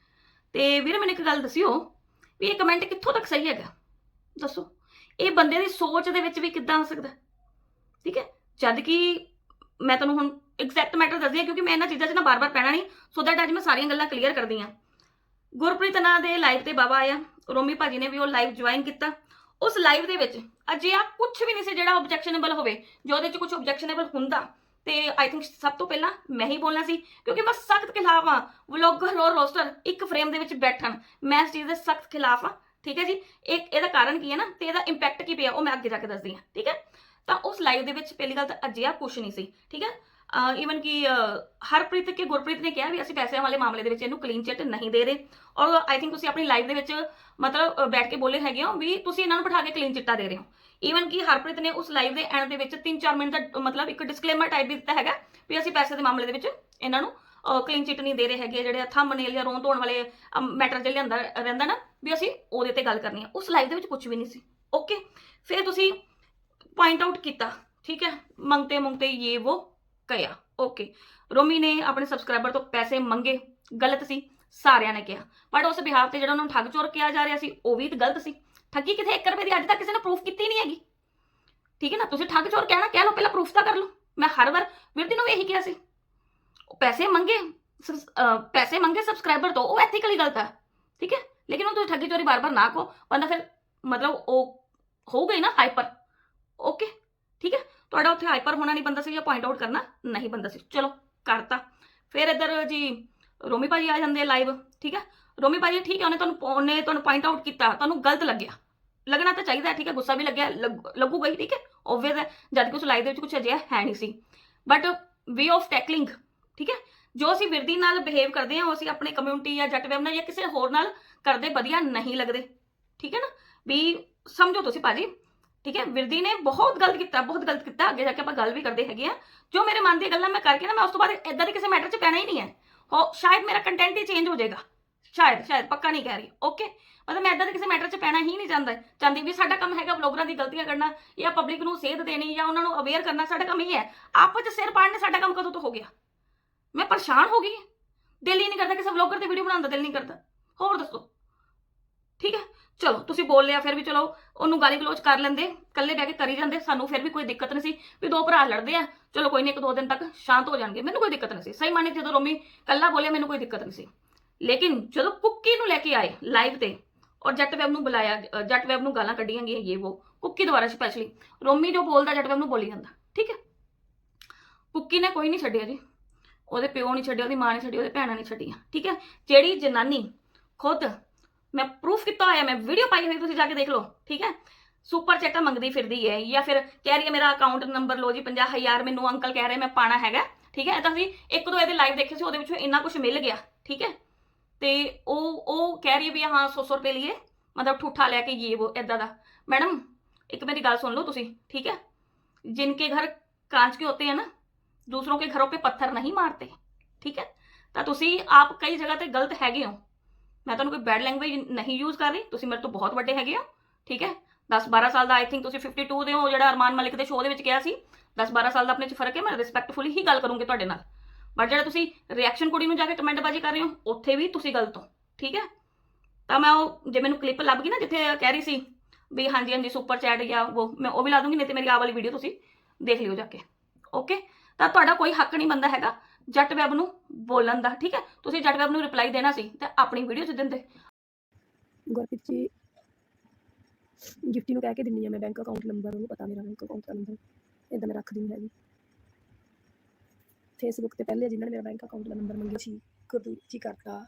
Speaker 2: ਤੇ ਵੀਰੇ ਮੈਨੂੰ ਇੱਕ ਗੱਲ ਦੱਸਿਓ ਵੀ ਇਹ ਕਮੈਂਟ ਕਿੱਥੋਂ ਤੱਕ ਸਹੀ ਹੈਗਾ? ਦੱਸੋ। ਇਹ ਬੰਦੇ ਦੀ ਸੋਚ ਦੇ ਵਿੱਚ ਵੀ ਕਿੱਦਾਂ ਹੋ ਸਕਦਾ? ਠੀਕ ਹੈ? ਜਦ ਕਿ ਮੈਂ ਤੁਹਾਨੂੰ ਹੁਣ ਐਗਜ਼ੈਕਟ ਮੈਟਰ ਦੱਸਦੀ ਹਾਂ ਕਿਉਂਕਿ ਮੈਂ ਇਹਨਾਂ ਚੀਜ਼ਾਂ 'ਚ ਨਾ ਬਾਰ-ਬਾਰ ਪੈਣਾ ਨਹੀਂ ਸੋ ਦੈਟ ਅੱਜ ਮੈਂ ਸਾਰੀਆਂ ਗੱਲਾਂ ਕਲੀਅਰ ਕਰਦੀ ਹਾਂ। ਗੁਰਪ੍ਰੀਤ ਨਾਂ ਦੇ ਲਾਈਵ ਤੇ ਬਾਬਾ ਆਇਆ, ਰੋਮੀ ਭਾਜੀ ਨੇ ਵੀ ਉਹ ਲਾਈਵ ਜੁਆਇਨ ਕੀਤਾ। ਉਸ ਲਾਈਵ ਦੇ ਵਿੱਚ ਅਜੇ ਆ ਕੁਝ ਵੀ ਨਹੀਂ ਸੀ ਜਿਹੜਾ ਆਬਜੈਕਸ਼ਨੇਬਲ ਹੋਵੇ, ਜੋ ਉਹਦੇ 'ਚ ਕੁਝ ਆਬਜੈਕਸ਼ਨੇਬਲ ਹੁੰਦਾ। ਤੇ ਆਈ ਥਿੰਕ ਸਭ ਤੋਂ ਪਹਿਲਾਂ ਮੈਂ ਹੀ ਬੋਲਣਾ ਸੀ, ਕਿਉਂਕਿ ਮੈਂ ਸਖਤ ਖਿਲਾਫ ਆ ਵਲੌਗਰ ਔਰ ਰੋਸਟਰ ਇੱਕ ਫਰੇਮ ਦੇ ਵਿੱਚ ਬੈਠਣ। ਮੈਂ ਇਸ ਚੀਜ਼ ਦੇ ਸਖਤ ਖਿਲਾਫ ਆ ਠੀਕ ਹੈ ਜੀ? ਇੱਕ, ਇਹਦਾ ਕਾਰਨ ਕੀ ਹੈ ਨਾ, ਤੇ ਇਹਦਾ ਇੰਪੈਕਟ ਕੀ ਪਿਆ, ਉਹ ਮੈਂ ਅੱਗੇ ਜਾ ਕੇ ਦੱਸਦੀ ਹਾਂ, ਠੀਕ ਹੈ? ਤਾਂ ਉਸ ਲਾਈਵ ਦੇ ਵਿੱਚ ਪਹਿਲੀ ਗੱਲ ਤਾਂ ਅਜਿਹਾ ਕੁਝ ਨਹੀਂ ਸੀ, ਠੀਕ ਹੈ? ਈਵਨ ਕਿ ਹਰਪ੍ਰੀਤ ਕੇ ਗੁਰਪ੍ਰੀਤ ਨੇ ਕਿਹਾ ਵੀ ਅਸੀਂ ਪੈਸਿਆਂ ਵਾਲੇ ਮਾਮਲੇ ਦੇ ਵਿੱਚ ਇਹਨੂੰ ਕਲੀਨ ਚਿੱਟ ਨਹੀਂ ਦੇ ਰਹੇ। ਔਰ ਆਈ ਥਿੰਕ ਤੁਸੀਂ ਆਪਣੀ ਲਾਈਵ ਦੇ ਵਿੱਚ ਮਤਲਬ ਬੈਠ ਕੇ ਬੋਲੇ ਹੈਗੇ ਹੋ ਵੀ ਤੁਸੀਂ ਇਹਨਾਂ ਨੂੰ ਬਿਠਾ ਕੇ ਕਲੀਨ ਚਿੱਟਾ ਦੇ ਰਹੇ ਹੋ। ਈਵਨ ਕਿ ਹਰਪ੍ਰੀਤ ਨੇ ਉਸ ਲਾਈਵ ਦੇ ਐਂਡ ਦੇ ਵਿੱਚ 3-4 ਮਿੰਟ ਦਾ, ਮਤਲਬ ਇੱਕ ਡਿਸਕਲੇਮਰ ਟਾਈਪ ਵੀ ਦਿੱਤਾ ਹੈਗਾ ਵੀ ਅਸੀਂ ਪੈਸੇ ਦੇ ਮਾਮਲੇ ਦੇ ਵਿੱਚ ਇਹਨਾਂ ਨੂੰ ਕਲੀਨ ਚਿੱਟ ਨਹੀਂ ਦੇ ਰਹੇ ਹੈਗੇ, ਜਿਹੜੇ ਥੰਬਨੇਲ ਜਾਂ ਰੋਣ ਧੋਣ ਵਾਲੇ ਮੈਟਰ ਜਿਹੜੇ ਲਿਆਂਦਾ ਰਹਿੰਦਾ ਨਾ, ਵੀ ਅਸੀਂ ਉਹਦੇ ਤੇ ਗੱਲ ਕਰਨੀ ਹੈ ਉਸ ਲਾਈਵ ਦੇ ਵਿੱਚ ਕੁਝ ਵੀ ਨਹੀਂ ਸੀ। ਓਕੇ ਫਿਰ ਤੁਸੀਂ ਪੁਆਇੰਟ ਆਊਟ ਕੀਤਾ, ਠੀਕ ਹੈ? ਮੰਗਤੇ ਮੰਗਤੇ ਇਹ ਉਹ ਕਿਆ? ਓਕੇ ਰੋਮੀ ਨੇ ਆਪਣੇ ਸਬਸਕ੍ਰਾਈਬਰ ਤੋਂ ਪੈਸੇ ਮੰਗੇ, ਗਲਤ ਸੀ, ਸਾਰਿਆਂ ਨੇ ਕਿਹਾ। ਬਟ ਉਸ ਬਿਹਾਫ ਤੇ ਜਿਹੜਾ ਉਹਨਾਂ ਨੂੰ ਠੱਗ ਚੋਰ ਕਿਹਾ ਜਾ ਰਿਹਾ ਸੀ, ਉਹ ਵੀ ਗਲਤ ਸੀ। ਠੱਗੀ ਕਿਥੇ? 1 ਰੁਪਏ ਦੀ ਅੱਜ ਤੱਕ ਕਿਸੇ ਨੇ ਪ੍ਰੂਫ ਕੀਤੀ ਨਹੀਂ ਹੈਗੀ। ਠੀਕ ਹੈ ਨਾ? ਤੁਸੀਂ ਠੱਗ ਚੋਰ ਕਹਿਣਾ, ਕਹਿ ਲਓ, ਪਹਿਲਾਂ ਪ੍ਰੂਫ ਤਾਂ ਕਰ ਲਓ। ਮੈਂ ਹਰ ਵਾਰ ਵਿਰਦੀ ਨੂੰ ਵੀ ਇਹੀ ਕਿਹਾ ਸੀ। ਉਹ ਪੈਸੇ ਮੰਗੇ ਸਬਸ- ਅਹ ਪੈਸੇ ਮੰਗੇ ਸਬਸਕ੍ਰਾਈਬਰ ਤੋਂ, ਉਹ ਐਥੀਕਲੀ ਗਲਤ ਹੈ ਠੀਕ ਹੈ? ਲੇਕਿਨ ਉਹ ਤੁਸੀਂ ਠੱਗੀ ਚੋਰੀ ਬਾਰ-ਬਾਰ ਨਾ ਕਹੋ, ਬੰਦਾ ਫਿਰ ਮਤਲਬ ਉਹ ਹੋ ਗਈ ਨਾ ਹਾਈਪਰ ਓਕੇ ਠੀਕ ਹੈ? ਤੁਹਾਡਾ ਉੱਥੇ ਹਾਈਪਰ ਹੋਣਾ ਨਹੀਂ, ਬੰਦਾ ਸੀ ਜਾਂ ਪੁਆਇੰਟ ਆਊਟ ਕਰਨਾ ਨਹੀਂ ਬੰਦਾ ਸੀ ਚਲੋ, ਕਰਤਾ। ਫਿਰ ਇੱਧਰ ਜੀ ਰੋਮੀ ਭਾਜੀ ਆ ਜਾਂਦੇ ਲਾਈਵ ਠੀਕ ਹੈ? ਰੋਮੀ ਭਾਜੀ, ਠੀਕ ਹੈ, ਉਹਨੇ ਤੁਹਾਨੂੰ ਉਹਨੇ ਤੁਹਾਨੂੰ ਪੁਆਇੰਟ ਆਊਟ ਕੀਤਾ, ਤੁਹਾਨੂੰ ਗਲਤ ਲੱਗਿਆ। ਲੱਗਣਾ ਤਾਂ ਚਾਹੀਦਾ, ਠੀਕ ਹੈ, ਗੁੱਸਾ ਵੀ ਲੱਗਿਆ ਲੱਗੂਗਾ ਹੀ, ਠੀਕ ਹੈ? ਓਬਵੀਅਸ ਹੈ, ਜਦ ਕਿ ਉਸ ਲਾਈਵ ਦੇ ਵਿੱਚ ਕੁਝ ਅਜਿਹਾ ਹੈ ਨਹੀਂ ਸੀ। ਬਟ ਵੇ ਆਫ ਟੈਕਲਿੰਗ ਠੀਕ ਹੈ? ਜੋ ਅਸੀਂ ਵਿਰਦੀ ਨਾਲ ਬਿਹੇਵ ਕਰਦੇ ਹਾਂ, ਉਹ ਅਸੀਂ ਆਪਣੇ ਕਮਿਊਨਿਟੀ ਜਾਂ ਜੱਟ ਵੈਬ ਨਾਲ ਜਾਂ ਕਿਸੇ ਹੋਰ ਨਾਲ ਕਰਦੇ ਵਧੀਆ ਨਹੀਂ ਲੱਗਦੇ, ਠੀਕ ਹੈ ਨਾ? ਵੀ ਸਮਝੋ ਤੁਸੀਂ ਭਾਜੀ, ਠੀਕ ਹੈ? ਵਿਰਦੀ ਨੇ ਬਹੁਤ ਗਲਤ ਕੀਤਾ, ਬਹੁਤ ਗਲਤ ਕੀਤਾ, ਅੱਗੇ ਜਾ ਕੇ ਆਪਾਂ ਗੱਲ ਵੀ ਕਰਦੇ ਹੈਗੇ ਆ ਜੋ ਮੇਰੇ ਮਨ ਦੀਆਂ ਗੱਲਾਂ ਮੈਂ ਕਰਕੇ ਨਾ, ਮੈਂ ਉਸ ਤੋਂ ਬਾਅਦ ਇਦਾਂ ਦੇ ਕਿਸੇ ਮੈਟਰ 'ਚ ਪੈਣਾ ਹੀ ਨਹੀਂ ਹੈ। ਹੋ ਸ਼ਾਇਦ ਮੇਰਾ ਕੰਟੈਂਟ ਹੀ ਚੇਂਜ ਹੋ ਜਾਏਗਾ। ਸ਼ਾਇਦ ਸ਼ਾਇਦ, ਪੱਕਾ ਨਹੀਂ ਕਹਿ ਰਹੀ। ਓਕੇ ਮਤਲਬ ਮੈਂ ਇਦਾਂ ਦੇ ਕਿਸੇ ਮੈਟਰ 'ਚ ਪੈਣਾ ਹੀ ਨਹੀਂ ਚਾਹੁੰਦਾ। ਚਾਹੁੰਦੀ ਵੀ ਸਾਡਾ ਕੰਮ ਹੈਗਾ ਬਲੌਗਰਾਂ ਦੀ ਗਲਤੀਆਂ ਕਰਨਾ ਜਾਂ ਪਬਲਿਕ ਨੂੰ ਸੇਧ ਦੇਣੀ ਜਾਂ ਉਹਨਾਂ ਨੂੰ ਅਵੇਅਰ ਕਰਨਾ, ਸਾਡਾ ਕੰਮ ਇਹ ਹੈ। ਆਪਸ 'ਚ ਸਿਰ ਪਾੜਨੇ ਸਾਡਾ ਕੰਮ ਕਦੋਂ ਤੋਂ ਹੋ ਗਿਆ? ਮੈਂ ਪਰੇਸ਼ਾਨ ਹੋ ਗਈ ਦਿਲ ਹੀ ਨਹੀਂ ਕਰਦਾ ਕਿਸੇ ਵਲੌਗਰ ਤੇ ਵੀਡੀਓ ਬਣਾਉਣ ਦਾ, ਦਿਲ ਨਹੀਂ ਕਰਦਾ। ਹੋਰ ਦੱਸੋ। ਠੀਕ ਹੈ? ਚਲੋ, ਤੁਸੀਂ ਬੋਲ ਲਿਆ, ਫਿਰ ਵੀ ਚਲੋ, ਉਹਨੂੰ ਗਾਲੀ ਗਲੋਚ ਕਰ ਲੈਂਦੇ, ਇਕੱਲੇ ਬਹਿ ਕੇ ਕਰੀ ਜਾਂਦੇ, ਸਾਨੂੰ ਫਿਰ ਵੀ ਕੋਈ ਦਿੱਕਤ ਨਹੀਂ ਸੀ ਵੀ ਦੋ ਭਰਾ ਲੜਦੇ ਆ। ਚਲੋ, ਕੋਈ ਨਹੀਂ, ਇੱਕ ਦੋ ਦਿਨ ਤੱਕ ਸ਼ਾਂਤ ਹੋ ਜਾਣਗੇ, ਮੈਨੂੰ ਕੋਈ ਦਿੱਕਤ ਨਹੀਂ ਸੀ। ਸਹੀ ਮਾਨੇ ਜਦੋਂ ਰੋਮੀ ਇਕੱਲਾ ਬੋਲਿਆ, ਮੈਨੂੰ ਕੋਈ ਦਿੱਕਤ ਨਹੀਂ ਸੀ। ਲੇਕਿਨ ਜਦੋਂ ਕੁੱਕੀ ਨੂੰ ਲੈ ਕੇ ਆਏ ਲਾਈਵ ਤੇ, ਔਰ ਜੱਟ ਵੈਬ ਨੂੰ ਬੁਲਾਇਆ ਜੱਟ ਵੈਬ ਨੂੰ ਗਾਲਾਂ ਕੱਢੀਆਂ ਗਈਆਂ ਇਹ ਉਹ ਕੁੱਕੀ ਦੁਆਰਾ ਸਪੈਸ਼ਲੀ ਰੋਮੀ ਜੋ ਬੋਲਦਾ, ਜੱਟ ਵੈਬ ਨੂੰ ਬੋਲੀ ਜਾਂਦਾ, ਠੀਕ ਹੈ? ਕੁੱਕੀ ਨੇ ਕੋਈ ਨਹੀਂ ਛੱਡਿਆ ਜੀ। ਉਹਦੇ ਪਿਓ ਨਹੀਂ ਛੱਡਿਆ, ਉਹਦੀ ਮਾਂ ਨਹੀਂ ਛੱਡੀ, ਉਹਦੇ ਭੈਣਾਂ ਨਹੀਂ ਛੱਡੀਆਂ, ਠੀਕ ਹੈ? ਜਿਹੜੀ ਜਨਾਨੀ ਖੁਦ ਮੈਂ ਪ੍ਰੂਫ ਕੀਤਾ ਹੋਇਆ ਮੈਂ ਵੀਡੀਓ ਪਾਈ ਹੋਈ ਤੁਸੀਂ ਜਾ ਕੇ ਦੇਖ ਲਓ ਠੀਕ ਹੈ ਸੁਪਰ ਚੈਟਾ ਮੰਗਦੀ ਫਿਰਦੀ ਹੈ ਜਾਂ ਫਿਰ ਕਹਿ ਰਹੀ ਹੈ ਮੇਰਾ ਅਕਾਊਂਟ ਨੰਬਰ ਲਓ ਜੀ 50000 ਮੈਨੂੰ ਅੰਕਲ ਕਹਿ ਰਹੇ ਮੈਂ ਪਾਣਾ ਹੈਗਾ ਠੀਕ ਹੈ ਤਾਂ ਅਸੀਂ ਇੱਕ ਦੋ ਇਹਦੇ ਲਾਈਵ ਦੇਖੇ ਸੀ ਉਹਦੇ ਵਿੱਚੋਂ ਇੰਨਾ ਕੁਝ ਮਿਲ ਗਿਆ ਠੀਕ ਹੈ ਤੇ ਉਹ ਉਹ ਕਹਿ ਰਹੀ ਹੈ ਵੀ ਹਾਂ 100 ਰੁਪਏ ਲਈਏ ਮਤਲਬ ਠੂਠਾ ਲੈ ਕੇ ਇਹ ਉਹ ਇਦਾਂ ਦਾ ਮੈਡਮ ਇੱਕ ਮੇਰੀ ਗੱਲ ਸੁਣ ਲਓ ਤੁਸੀਂ ਠੀਕ ਹੈ जिनके घर कांच के होते हैं ना दूसरों के घरों पे पत्थर नहीं मारते ਠੀਕ ਹੈ ਤਾਂ ਤੁਸੀਂ ਆਪ ਕਈ ਜਗ੍ਹਾ ਤੇ ਗਲਤ ਹੈਗੇ ਹੋ ਮੈਂ ਤੁਹਾਨੂੰ ਕੋਈ ਬੈਡ ਲੈਂਗੁਏਜ ਨਹੀਂ ਯੂਜ਼ ਕਰ ਰਹੀ, ਤੁਸੀਂ ਮੇਰੇ ਤੋਂ ਬਹੁਤ ਵੱਡੇ ਹੈਗੇ ਹੋ ਠੀਕ ਹੈ? 10 12 ਸਾਲ ਦਾ ਆਈ ਥਿੰਕ ਤੁਸੀਂ 52 ਦੇ ਹੋ, ਜਿਹੜਾ ਅਰਮਾਨ ਮਲਿਕ ਦੇ ਸ਼ੋਅ ਦੇ ਵਿੱਚ ਕਿਹਾ ਸੀ। 10 12 ਸਾਲ ਦਾ ਆਪਣੇ ਚ ਫ਼ਰਕ ਹੈ, ਮੈਂ ਰਿਸਪੈਕਟਫੁਲੀ ਹੀ ਗੱਲ ਕਰੂੰਗੀ ਤੁਹਾਡੇ ਨਾਲ। ਬਟ ਜਿਹੜਾ ਤੁਸੀਂ ਰਿਐਕਸ਼ਨ ਕੁੜੀ ਨੂੰ ਜਾ ਕੇ ਕਮੈਂਟ ਬਾਜੀ ਕਰ ਰਹੇ ਹੋ, ਉੱਥੇ ਵੀ ਤੁਸੀਂ ਗਲਤ ਹੋ, ਠੀਕ ਹੈ? ਤਾਂ ਮੈਂ ਉਹ, ਜੇ ਮੈਨੂੰ ਕਲਿੱਪ ਲੱਭ ਗਈ ਨਾ ਜਿੱਥੇ ਕਹਿ ਰਹੀ ਸੀ ਵੀ ਹਾਂਜੀ ਹਾਂਜੀ ਸੁਪਰ ਚੈਟ ਜਾਂ ਉਹ, ਮੈਂ ਉਹ ਵੀ ਲਾ ਦੂੰਗੀ, ਨਹੀਂ ਤੇ ਮੇਰੀ ਆ ਵਾਲੀ ਵੀਡੀਓ ਤੁਸੀਂ ਦੇਖ ਲਿਓ ਜਾ ਕੇ ਓਕੇ ਤਾਂ ਤੁਹਾਡਾ ਕੋਈ ਹੱਕ ਨਹੀਂ ਬੰਦਾ ਹੈਗਾ। ਜੱਟ ਵੈਬ ਨੂੰ ਬੋਲਣ ਦਾ ਠੀਕ ਹੈ? ਤੁਸੀਂ ਜੱਟ ਵੈਬ ਨੂੰ ਰਿਪਲਾਈ ਦੇਣਾ ਸੀ ਤੇ ਆਪਣੀ ਵੀਡੀਓ 'ਚ ਦਿੰਦੇ।
Speaker 6: ਗੁਰਪ੍ਰੀਤ ਜੀ ਗਿਫਟੀ ਨੂੰ ਕਹਿ ਕੇ ਦਿੰਨੀ ਆ ਮੈਂ ਬੈਂਕ ਅਕਾਊਂਟ ਨੰਬਰ ਉਹਨੂੰ ਪਤਾ ਮੇਰਾ ਬੈਂਕ ਅਕਾਊਂਟ ਦਾ ਨੰਬਰ ਇਦਾਂ ਮੈਂ ਰੱਖਦੀ ਨਹੀਂ ਹੈਗੀ। ਫੇਸਬੁੱਕ ਤੇ ਪਹਿਲੇ ਜਿਨ੍ਹਾਂ ਨੇ ਮੇਰਾ ਬੈਂਕ ਅਕਾਊਂਟ ਦਾ ਨੰਬਰ ਮੰਗਿਆ ਸੀ ਗੁਰਦੀਪ ਜੀ ਕਰਦਾ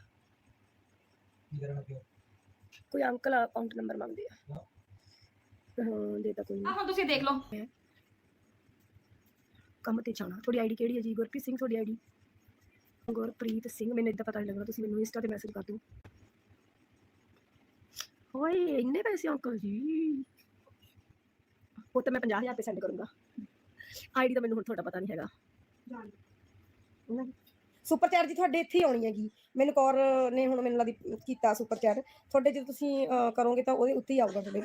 Speaker 6: ਕੋਈ ਅੰਕਲ ਅਕਾਊਂਟ ਨੰਬਰ ਮੰਗਦੇ ਆ। ਹਾਂ। ਦੇ ਤਾਂ ਕੋਈ ਨਹੀਂ
Speaker 2: ਹੁਣ ਤੁਸੀਂ ਦੇਖ ਲਓ।
Speaker 6: ਕੰਮ ਤੇ ਜਾਣਾ। ਤੁਹਾਡੀ ਆਈਡੀ ਕਿਹੜੀ ਹੈ ਜੀ? ਗੁਰਪ੍ਰੀਤ ਸਿੰਘ ਤੁਹਾਡੀ ਆਈਡੀ ਗੁਰਪ੍ਰੀਤ ਸਿੰਘ ਮੈਨੂੰ ਇਦਾਂ ਪਤਾ ਨਹੀਂ ਲੱਗਦਾ ਤੁਸੀਂ ਮੈਨੂੰ ਇੰਸਟਾ ਤੇ ਮੈਸੇਜ ਕਰ ਦਿਓ। ਓਏ ਇੰਨੇ ਪੈਸੇ ਅੰਕਲ ਜੀ। ਉਹ ਤਾਂ ਮੈਂ 50000 ਰੁਪਏ ਸੈਂਡ ਕਰੂੰਗਾ। ਆਈਡੀ ਤਾਂ ਮੈਨੂੰ ਹੁਣ ਤੁਹਾਡਾ ਪਤਾ ਨਹੀਂ ਹੈਗਾ।
Speaker 7: ਸੁਪਰ ਚੈਟ ਜੀ ਤੁਹਾਡੇ ਇੱਥੇ ਹੀ ਆਉਣੀ ਹੈਗੀ। ਮੈਨੂੰ ਕੌਰ ਨੇ ਹੁਣ ਮੈਨੂੰ ਲੱਗਦੀ ਕੀਤਾ ਸੁਪਰ ਚੈਟ ਤੁਹਾਡੇ ਜਦੋਂ ਤੁਸੀਂ ਕਰੋਗੇ ਤਾਂ ਉਹਦੇ ਉੱਤੇ ਹੀ ਆਊਗਾ ਤੁਹਾਡੇ।